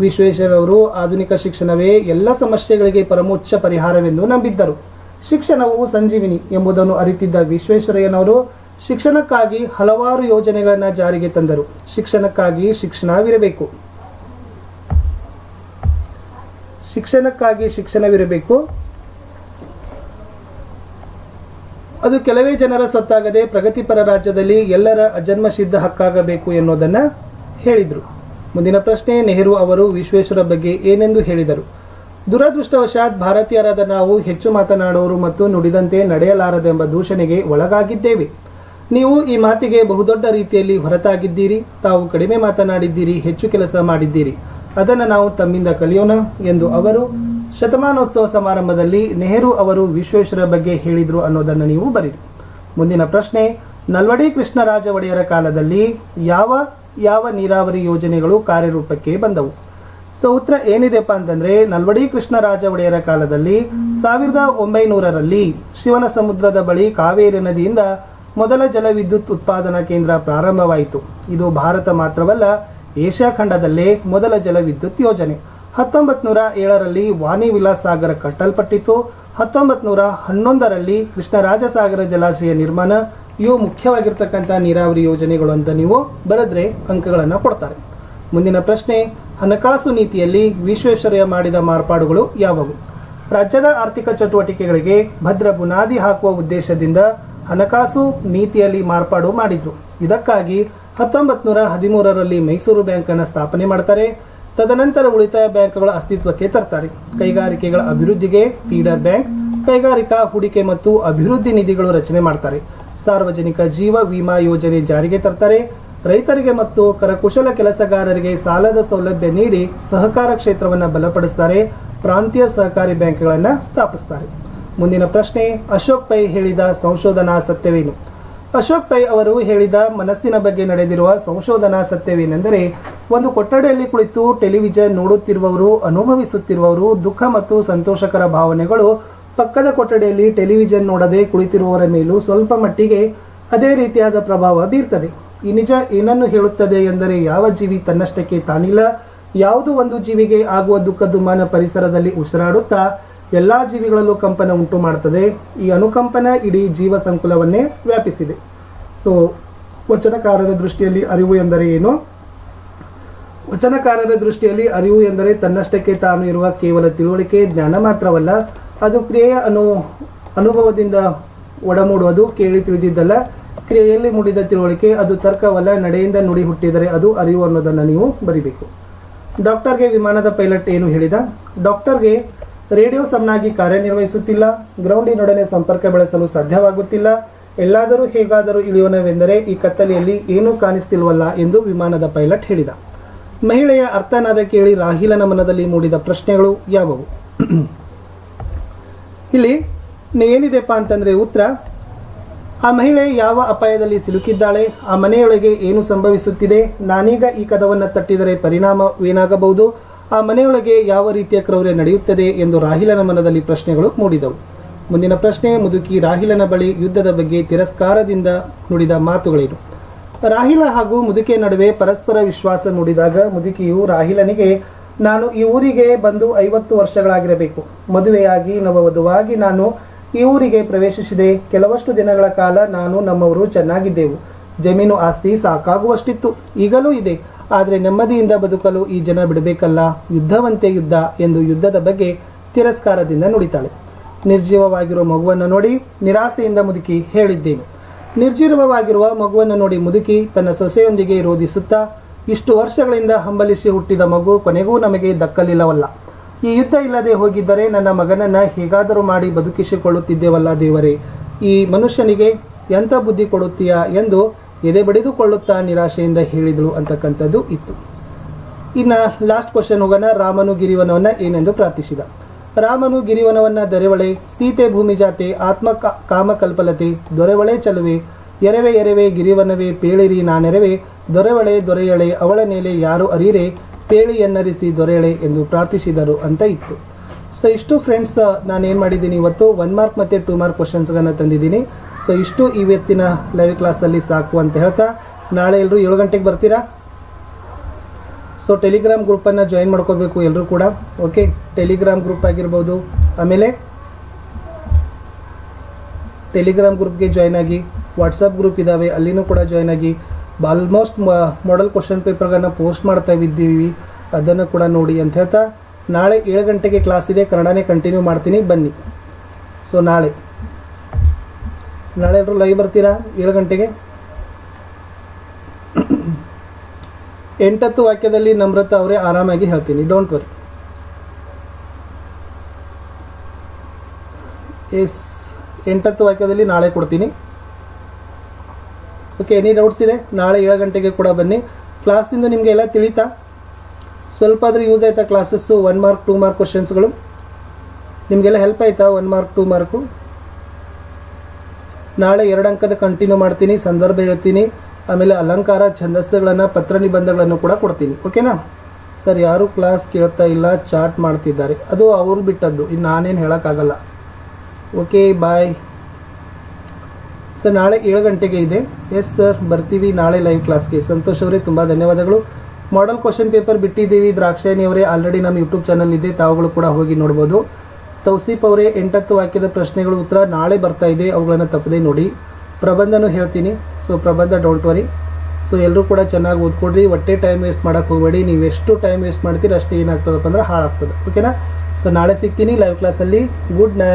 ವಿಶ್ವೇಶ್ವರ ಅವರು, ಆಧುನಿಕ ಶಿಕ್ಷಣವೇ ಎಲ್ಲ ಸಮಸ್ಯೆಗಳಿಗೆ ಪರಮೋಚ್ಚ ಪರಿಹಾರವೆಂದು ನಂಬಿದ್ದರು. ಶಿಕ್ಷಣವು ಸಂಜೀವಿನಿ ಎಂಬುದನ್ನು ಅರಿತಿದ್ದ ವಿಶ್ವೇಶ್ವರಯ್ಯನವರು ಶಿಕ್ಷಣಕ್ಕಾಗಿ ಹಲವಾರು ಯೋಜನೆಗಳನ್ನು ಜಾರಿಗೆ ತಂದರು. ಶಿಕ್ಷಣಕ್ಕಾಗಿ ಶಿಕ್ಷಣವಿರಬೇಕು. ಶಿಕ್ಷಣಕ್ಕಾಗಿ ಶಿಕ್ಷಣವಿರಬೇಕು. ಅದು ಕೆಲವೇ ಜನರ ಸೊತ್ತಾಗದೆ ಪ್ರಗತಿಪರ ರಾಜ್ಯದಲ್ಲಿ ಎಲ್ಲರ ಅಜನ್ಮಸಿದ್ಧ ಹಕ್ಕಾಗಬೇಕು ಎನ್ನುವುದನ್ನು ಹೇಳಿದರು. ಮುಂದಿನ ಪ್ರಶ್ನೆ, ನೆಹರು ಅವರು ವಿಶ್ವೇಶ್ವರ ಬಗ್ಗೆ ಏನೆಂದು ಹೇಳಿದರು. ದುರದೃಷ್ಟವಶಾತ್ ಭಾರತೀಯರಾದ ನಾವು ಹೆಚ್ಚು ಮಾತನಾಡುವರು ಮತ್ತು ನುಡಿದಂತೆ ನಡೆಯಲಾರದೆಂಬ ದೂಷಣೆಗೆ ಒಳಗಾಗಿದ್ದೇವೆ. ನೀವು ಈ ಮಾತಿಗೆ ಬಹುದೊಡ್ಡ ರೀತಿಯಲ್ಲಿ ಹೊರತಾಗಿದ್ದೀರಿ, ತಾವು ಕಡಿಮೆ ಮಾತನಾಡಿದ್ದೀರಿ, ಹೆಚ್ಚು ಕೆಲಸ ಮಾಡಿದ್ದೀರಿ. ಅದನ್ನು ನಾವು ತಮ್ಮಿಂದ ಕಲಿಯೋಣ ಎಂದು ಅವರು ಶತಮಾನೋತ್ಸವ ಸಮಾರಂಭದಲ್ಲಿ ನೆಹರು ಅವರು ವಿಶ್ವೇಶ್ವರ ಬಗ್ಗೆ ಹೇಳಿದರು ಅನ್ನೋದನ್ನು ನೀವು ಬರೀರಿ. ಮುಂದಿನ ಪ್ರಶ್ನೆ, ನಲ್ವಡಿ ಕೃಷ್ಣರಾಜ ಒಡೆಯರ ಕಾಲದಲ್ಲಿ ಯಾವ ಯಾವ ನೀರಾವರಿ ಯೋಜನೆಗಳು ಕಾರ್ಯರೂಪಕ್ಕೆ ಬಂದವು? ಸೊ, ಉತ್ತರ ಏನಿದೆಪ್ಪ ಅಂತಂದ್ರೆ, ನಲ್ವಡಿ ಕೃಷ್ಣರಾಜ ಒಡೆಯರ ಕಾಲದಲ್ಲಿ ಸಾವಿರದ ಒಂಬೈನೂರರಲ್ಲಿ ಶಿವನ ಸಮುದ್ರದ ಬಳಿ ಕಾವೇರಿ ನದಿಯಿಂದ ಮೊದಲ ಜಲವಿದ್ಯುತ್ ಉತ್ಪಾದನಾ ಕೇಂದ್ರ ಪ್ರಾರಂಭವಾಯಿತು. ಇದು ಭಾರತ ಮಾತ್ರವಲ್ಲ ಏಷ್ಯಾ ಖಂಡದಲ್ಲೇ ಮೊದಲ ಜಲವಿದ್ಯುತ್ ಯೋಜನೆ. ಹತ್ತೊಂಬತ್ ನೂರ ಏಳರಲ್ಲಿ ವಾಣಿ ವಿಲಾಸ್ ಸಾಗರ ಕಟ್ಟಲ್ಪಟ್ಟಿತು ಹತ್ತೊಂಬತ್ ನೂರ ಹನ್ನೊಂದರಲ್ಲಿ ಕೃಷ್ಣರಾಜಸಾಗರ ಜಲಾಶಯ ನಿರ್ಮಾಣ. ಇವು ಮುಖ್ಯವಾಗಿರ್ತಕ್ಕಂಥ ನೀರಾವರಿ ಯೋಜನೆಗಳು ಅಂತ ನೀವು ಬರೆದ್ರೆ ಅಂಕಗಳನ್ನು ಕೊಡ್ತಾರೆ. ಮುಂದಿನ ಪ್ರಶ್ನೆ, ಹಣಕಾಸು ನೀತಿಯಲ್ಲಿ ವಿಶ್ವೇಶ್ವರಯ್ಯ ಮಾಡಿದ ಮಾರ್ಪಾಡುಗಳು ಯಾವುವು? ರಾಜ್ಯದ ಆರ್ಥಿಕ ಚಟುವಟಿಕೆಗಳಿಗೆ ಭದ್ರ ಬುನಾದಿ ಹಾಕುವ ಉದ್ದೇಶದಿಂದ ಹಣಕಾಸು ನೀತಿಯಲ್ಲಿ ಮಾರ್ಪಾಡು ಮಾಡಿದ್ರು. ಇದಕ್ಕಾಗಿ ಹತ್ತೊಂಬತ್ ನೂರ ಹದಿಮೂರರಲ್ಲಿ ಮೈಸೂರು ಬ್ಯಾಂಕ್ ಅನ್ನು ಸ್ಥಾಪನೆ ಮಾಡ್ತಾರೆ. ತದನಂತರ ಉಳಿತಾಯ ಬ್ಯಾಂಕ್ಗಳ ಅಸ್ತಿತ್ವಕ್ಕೆ ತರ್ತಾರೆ. ಕೈಗಾರಿಕೆಗಳ ಅಭಿವೃದ್ಧಿಗೆ ಫೀಡರ್ ಬ್ಯಾಂಕ್, ಕೈಗಾರಿಕಾ ಹೂಡಿಕೆ ಮತ್ತು ಅಭಿವೃದ್ಧಿ ನಿಧಿಗಳು ರಚನೆ ಮಾಡ್ತಾರೆ. ಸಾರ್ವಜನಿಕ ಜೀವ ವಿಮಾ ಯೋಜನೆ ಜಾರಿಗೆ ತರ್ತಾರೆ. ರೈತರಿಗೆ ಮತ್ತು ಕರಕುಶಲ ಕೆಲಸಗಾರರಿಗೆ ಸಾಲದ ಸೌಲಭ್ಯ ನೀಡಿ ಸಹಕಾರ ಕ್ಷೇತ್ರವನ್ನು ಬಲಪಡಿಸ್ತಾರೆ. ಪ್ರಾಂತೀಯ ಸಹಕಾರಿ ಬ್ಯಾಂಕ್ಗಳನ್ನು ಸ್ಥಾಪಿಸ್ತಾರೆ. ಮುಂದಿನ ಪ್ರಶ್ನೆ, ಅಶೋಕ್ ಪೈ ಹೇಳಿದ ಸಂಶೋಧನಾ ಸತ್ಯವೇನು? ಅಶೋಕ್ ಪೈ ಅವರು ಹೇಳಿದ ಮನಸ್ಸಿನ ಬಗ್ಗೆ ನಡೆದಿರುವ ಸಂಶೋಧನಾ ಸತ್ಯವೇನೆಂದರೆ, ಒಂದು ಕೊಠಡಿಯಲ್ಲಿ ಕುಳಿತು ಟೆಲಿವಿಷನ್ ನೋಡುತ್ತಿರುವವರು, ಅನುಭವಿಸುತ್ತಿರುವವರು, ದುಃಖ ಮತ್ತು ಸಂತೋಷಕರ ಭಾವನೆಗಳು ಪಕ್ಕದ ಕೊಠಡಿಯಲ್ಲಿ ಟೆಲಿವಿಷನ್ ನೋಡದೆ ಕುಳಿತಿರುವವರ ಮೇಲೂ ಸ್ವಲ್ಪ ಮಟ್ಟಿಗೆ ಅದೇ ರೀತಿಯಾದ ಪ್ರಭಾವ ಬೀರ್ತದೆ. ಈ ನಿಜ ಏನನ್ನು ಹೇಳುತ್ತದೆ ಎಂದರೆ, ಯಾವ ಜೀವಿ ತನ್ನಷ್ಟಕ್ಕೆ ತಾನಿಲ್ಲ, ಯಾವುದು ಒಂದು ಜೀವಿಗೆ ಆಗುವ ದುಃಖ ದುಮ್ಮಾನ ಪರಿಸರದಲ್ಲಿ ಉಸಿರಾಡುತ್ತಾ ಎಲ್ಲಾ ಜೀವಿಗಳಲ್ಲೂ ಕಂಪನ ಉಂಟು ಮಾಡುತ್ತದೆ ಈ ಅನುಕಂಪನ ಇಡೀ ಜೀವ ಸಂಕುಲವನ್ನೇ ವ್ಯಾಪಿಸಿದೆ. ಸೊ ವಚನಕಾರರ ದೃಷ್ಟಿಯಲ್ಲಿ ಅರಿವು ಎಂದರೆ ಏನು? ವಚನಕಾರರ ದೃಷ್ಟಿಯಲ್ಲಿ ಅರಿವು ಎಂದರೆ ತನ್ನಷ್ಟಕ್ಕೆ ತಾನು ಇರುವ ಕೇವಲ ತಿಳುವಳಿಕೆ, ಜ್ಞಾನ ಮಾತ್ರವಲ್ಲ, ಅದು ಕ್ರಿಯೆಯ ಅನು, ಅನುಭವದಿಂದ ಒಡಮೂಡುವುದು, ಕೇಳಿ ತಿಳಿದಿದ್ದಲ್ಲ. ಕ್ರಿಯೆಯಲ್ಲಿ ಮೂಡಿದ ತಿಳುವಳಿಕೆ, ಅದು ತರ್ಕವಲ್ಲ, ನಡೆಯಿಂದ ನುಡಿ ಹುಟ್ಟಿದರೆ ಅದು ಅರಿವು ಅನ್ನೋದನ್ನು ನೀವು ಬರಿಬೇಕು. ಡಾಕ್ಟರ್ಗೆ ವಿಮಾನದ ಪೈಲಟ್ ಏನು ಹೇಳಿದ? ಡಾಕ್ಟರ್ಗೆ ರೇಡಿಯೋ ಸಮನಾಗಿ ಕಾರ್ಯನಿರ್ವಹಿಸುತ್ತಿಲ್ಲ, ಗ್ರೌಂಡಿನೊಡನೆ ಸಂಪರ್ಕ ಬೆಳೆಸಲು ಸಾಧ್ಯವಾಗುತ್ತಿಲ್ಲ. ಎಲ್ಲಾದರೂ ಹೇಗಾದರೂ ಇಳಿಯೋಣವೆಂದರೆ ಈ ಕತ್ತಲೆಯಲ್ಲಿ ಏನೂ ಕಾಣಿಸ್ತಿಲ್ವಲ್ಲ ಎಂದು ವಿಮಾನದ ಪೈಲಟ್ ಹೇಳಿದ. ಮಹಿಳೆಯ ಅರ್ಥನಾದ ಕೇಳಿ ರಾಹಿಲನ ಮನದಲ್ಲಿ ಮೂಡಿದ ಪ್ರಶ್ನೆಗಳು ಯಾವುವು? ಇಲ್ಲಿ ಏನಿದೆಪ್ಪ ಅಂತಂದ್ರೆ ಉತ್ತರ, ಆ ಮಹಿಳೆ ಯಾವ ಅಪಾಯದಲ್ಲಿ ಸಿಲುಕಿದ್ದಾಳೆ, ಆ ಮನೆಯೊಳಗೆ ಏನು ಸಂಭವಿಸುತ್ತಿದೆ, ನಾನೀಗ ಈ ಕದವನ್ನು ತಟ್ಟಿದರೆ ಪರಿಣಾಮವೇನಾಗಬಹುದು ಆ ಮನೆಯೊಳಗೆ ಯಾವ ರೀತಿಯ ಕ್ರೌರ್ಯ ನಡೆಯುತ್ತದೆ ಎಂದು ರಾಹಿಲನ ಮನದಲ್ಲಿ ಪ್ರಶ್ನೆಗಳು ಮೂಡಿದವು. ಮುಂದಿನ ಪ್ರಶ್ನೆ ಮುದುಕಿ ರಾಹಿಲನ ಬಳಿ ಯುದ್ಧದ ಬಗ್ಗೆ ತಿರಸ್ಕಾರದಿಂದ ನುಡಿದ ಮಾತುಗಳೇನು? ರಾಹಿಲ ಹಾಗೂ ಮುದುಕಿಯ ನಡುವೆ ಪರಸ್ಪರ ವಿಶ್ವಾಸ ಮೂಡಿದಾಗ ಮುದುಕಿಯು ರಾಹಿಲನಿಗೆ, ನಾನು ಈ ಊರಿಗೆ ಬಂದು ಐವತ್ತು ವರ್ಷಗಳಾಗಿರಬೇಕು. ಮದುವೆಯಾಗಿ, ನವವಧುವಾಗಿ ನಾನು ಈ ಊರಿಗೆ ಪ್ರವೇಶಿಸಿದೆ. ಕೆಲವಷ್ಟು ದಿನಗಳ ಕಾಲ ನಾನು ನಮ್ಮವರು ಚೆನ್ನಾಗಿದ್ದೆವು. ಜಮೀನು ಆಸ್ತಿ ಸಾಕಾಗುವಷ್ಟಿತ್ತು. ಈಗಲೂ ಇದೆ. ಆದರೆ ನೆಮ್ಮದಿಯಿಂದ ಬದುಕಲು ಈ ಜನ ಬಿಡಬೇಕಲ್ಲ? ಯುದ್ಧವಂತೆ ಯುದ್ಧ ಎಂದು ಯುದ್ಧದ ಬಗ್ಗೆ ತಿರಸ್ಕಾರದಿಂದ ನುಡಿತಾಳೆ. ನಿರ್ಜೀವವಾಗಿರುವ ಮಗುವನ್ನು ನೋಡಿ ನಿರಾಸೆಯಿಂದ ಮುದುಕಿ ಹೇಳಿದ್ದೇನೆ. ನಿರ್ಜೀವವಾಗಿರುವ ಮಗುವನ್ನು ನೋಡಿ ಮುದುಕಿ ತನ್ನ ಸೊಸೆಯೊಂದಿಗೆ ರೋಧಿಸುತ್ತಾ, ಇಷ್ಟು ವರ್ಷಗಳಿಂದ ಹಂಬಲಿಸಿ ಹುಟ್ಟಿದ ಮಗು ಕೊನೆಗೂ ನಮಗೆ ದಕ್ಕಲಿಲ್ಲವಲ್ಲ. ಈ ಯುದ್ಧ ಇಲ್ಲದೆ ಹೋಗಿದ್ದರೆ ನನ್ನ ಮಗನನ್ನ ಹೇಗಾದರೂ ಮಾಡಿ ಬದುಕಿಸಿಕೊಳ್ಳುತ್ತಿದ್ದೇವಲ್ಲ ದೇವರೇ? ಈ ಮನುಷ್ಯನಿಗೆ ಎಂಥ ಬುದ್ಧಿ ಕೊಡುತ್ತೀಯಾ ಎಂದು ಎದೆ ಬಡಿದುಕೊಳ್ಳುತ್ತಾ ನಿರಾಶೆಯಿಂದ ಹೇಳಿದಳು ಅಂತಕ್ಕಂಥದ್ದು ಇತ್ತು. ಇನ್ನ ಲಾಸ್ಟ್ ಕ್ವಶನ್ ಹೋಗೋಣ. ರಾಮನು ಗಿರಿವನವನ್ನ ಏನೆಂದು ಪ್ರಾರ್ಥಿಸಿದ. ರಾಮನು ಗಿರಿವನವನ್ನ ದೊರೆವಳೆ, ಸೀತೆ ಭೂಮಿ ಜಾತೆ, ಆತ್ಮ ಕಾಮ ಕಾಮಕಲ್ಪಲತೆ, ದೊರೆವಳೆ ಚಲುವೆ, ಎರವೆ ಎರವೆ ಗಿರಿವನವೇ ಪೇಳಿರಿ ನಾನೆರವೆ, ದೊರೆವಳೆ ದೊರೆಯಳೆ, ಅವಳ ಮೇಲೆ ಯಾರು ಅರಿರೆ ಪೇಳಿ ಎನ್ನರಿಸಿ ದೊರೆಯಳೆ ಎಂದು ಪ್ರಾರ್ಥಿಸಿದರು ಅಂತ ಇತ್ತು. ಸೊ ಇಷ್ಟು ಫ್ರೆಂಡ್ಸ್ ನಾನು ಏನು ಮಾಡಿದ್ದೀನಿ ಇವತ್ತು? ಒನ್ ಮಾರ್ಕ್ ಮತ್ತು ಟೂ ಮಾರ್ಕ್ ಕ್ವಶನ್ಸ್ಗಳನ್ನು ತಂದಿದ್ದೀನಿ. ಸೊ ಇಷ್ಟು ಇವತ್ತಿನ ಲೈವ್ ಕ್ಲಾಸಲ್ಲಿ ಸಾಕು ಅಂತ ಹೇಳ್ತಾ, ನಾಳೆ ಎಲ್ಲರೂ ಏಳು ಗಂಟೆಗೆ ಬರ್ತೀರಾ? ಸೊ ಟೆಲಿಗ್ರಾಮ್ ಗ್ರೂಪನ್ನು ಜಾಯಿನ್ ಮಾಡ್ಕೋಬೇಕು ಎಲ್ಲರೂ ಕೂಡ ಓಕೆ ಟೆಲಿಗ್ರಾಮ್ ಗ್ರೂಪ್ ಆಗಿರ್ಬೋದು, ಆಮೇಲೆ ಟೆಲಿಗ್ರಾಮ್ ಗ್ರೂಪ್ಗೆ ಜಾಯ್ನ್ ಆಗಿ ವಾಟ್ಸಪ್ ಗ್ರೂಪ್ ಇದ್ದಾವೆ ಅಲ್ಲಿನೂ ಕೂಡ ಜಾಯ್ನ್ ಆಗಿ ಆಲ್ಮೋಸ್ಟ್ ಮಾಡೆಲ್ ಕ್ವಶನ್ ಪೇಪರ್ಗಳನ್ನ ಪೋಸ್ಟ್ ಮಾಡ್ತಾ ಇದ್ದೀವಿ, ಅದನ್ನು ಕೂಡ ನೋಡಿ ಅಂತ ಹೇಳ್ತಾ, ನಾಳೆ ಏಳು ಗಂಟೆಗೆ ಕ್ಲಾಸ್ ಇದೆ, ಕನ್ನಡನೇ ಕಂಟಿನ್ಯೂ ಮಾಡ್ತೀನಿ, ಬನ್ನಿ. ಸೊ ನಾಳೆ. ನಾಳೆ ಎಲ್ಲರೂ ಲೈವ್ ಬರ್ತೀರಾ? ಏಳು ಗಂಟೆಗೆ? ಎಂಟತ್ತು ವಾಕ್ಯದಲ್ಲಿ ನಮ್ರತ ಅವರೇ ಆರಾಮಾಗಿ ಹೇಳ್ತೀನಿ. ಡೋಂಟ್ ವರಿ ಎಸ್ ಎಂಟತ್ತು ವಾಕ್ಯದಲ್ಲಿ ನಾಳೆ ಕೊಡ್ತೀನಿ. ಓಕೆ ಎನಿ ಡೌಟ್ಸ್ ಇದೆ? ನಾಳೆ ಏಳು ಗಂಟೆಗೆ ಕೂಡ ಬನ್ನಿ. ಕ್ಲಾಸಿಂದ ನಿಮಗೆ ಎಲ್ಲ ತಿಳಿತಾ? ಸ್ವಲ್ಪ ಆದರೂ ಯೂಸ್ ಆಯ್ತಾ classes one mark two mark ಕ್ವಶನ್ಸ್ಗಳು ನಿಮಗೆಲ್ಲ ಹೆಲ್ಪ್ ಆಯಿತಾ? ಒನ್ ಮಾರ್ಕ್ ಟೂ ಮಾರ್ಕು ನಾಳೆ ಎರಡು ಅಂಕದ ಕಂಟಿನ್ಯೂ ಮಾಡ್ತೀನಿ, ಸಂದರ್ಭ ಹೇಳ್ತೀನಿ, ಆಮೇಲೆ ಅಲಂಕಾರ, ಛಂದಸ್ಸುಗಳನ್ನು, ಪತ್ರ ನಿಬಂಧಗಳನ್ನು ಕೂಡ ಕೊಡ್ತೀನಿ. ಓಕೆನಾ ಸರ್, ಯಾರು ಕ್ಲಾಸ್ ಕೇಳ್ತಾ ಇಲ್ಲ ಚಾಟ್ ಮಾಡ್ತಿದ್ದಾರೆ. ಅದು ಅವ್ರು ಬಿಟ್ಟದ್ದು. ಇನ್ನು ನಾನೇನು ಹೇಳೋಕ್ಕಾಗಲ್ಲ. ಓಕೆ ಬಾಯ್ ಸರ್, ನಾಳೆ ಏಳು ಗಂಟೆಗೆ ಇದೆ. ಎಸ್ ಸರ್ ಬರ್ತೀವಿ ನಾಳೆ ಲೈವ್ ಕ್ಲಾಸ್ಗೆ ಸಂತೋಷ್ ಅವರೇ, ತುಂಬ ಧನ್ಯವಾದಗಳು. ಮಾಡಲ್ ಕ್ವಶನ್ ಪೇಪರ್ ಬಿಟ್ಟಿದ್ದೀವಿ ದ್ರಾಕ್ಷಾಯಣಿ ಅವರೇ. ಆಲ್ರೆಡಿ ನಮ್ಮ ಯೂಟ್ಯೂಬ್ ಚಾನಲ್ ಇದೆ. ತಾವುಗಳು ಕೂಡ ಹೋಗಿ ನೋಡ್ಬೋದು. ತೌಸೀಫ್ ಅವರೇ ಎಂಟತ್ತು ವಾಕ್ಯದ ಪ್ರಶ್ನೆಗಳು ಉತ್ತರ ನಾಳೆ ಬರ್ತಾ ಇದೆ. ಅವುಗಳನ್ನು ತಪ್ಪದೆ ನೋಡಿ. ಪ್ರಬಂಧನೂ ಹೇಳ್ತೀನಿ. ಸೊ ಪ್ರಬಂಧ ಡೋಂಟ್ ವರಿ ಸೊ ಎಲ್ಲರೂ ಕೂಡ ಚೆನ್ನಾಗಿ ಓದ್ಕೊಡ್ರಿ. ಒಟ್ಟೆ ಟೈಮ್ ವೇಸ್ಟ್ ಮಾಡೋಕ್ಕೆ ಹೋಗಬೇಡಿ. ನೀವು ಎಷ್ಟು ಟೈಮ್ ವೇಸ್ಟ್ ಮಾಡ್ತೀರಿ ಅಷ್ಟು ಏನಾಗ್ತದಪ್ಪ ಅಂದ್ರೆ ಹಾಳಾಗ್ತದೆ. ಓಕೆನಾ ಸೊ ನಾಳೆ ಸಿಗ್ತೀನಿ. ಲೈವ್ ಕ್ಲಾಸಲ್ಲಿ ಗುಡ್ ನೈಟ್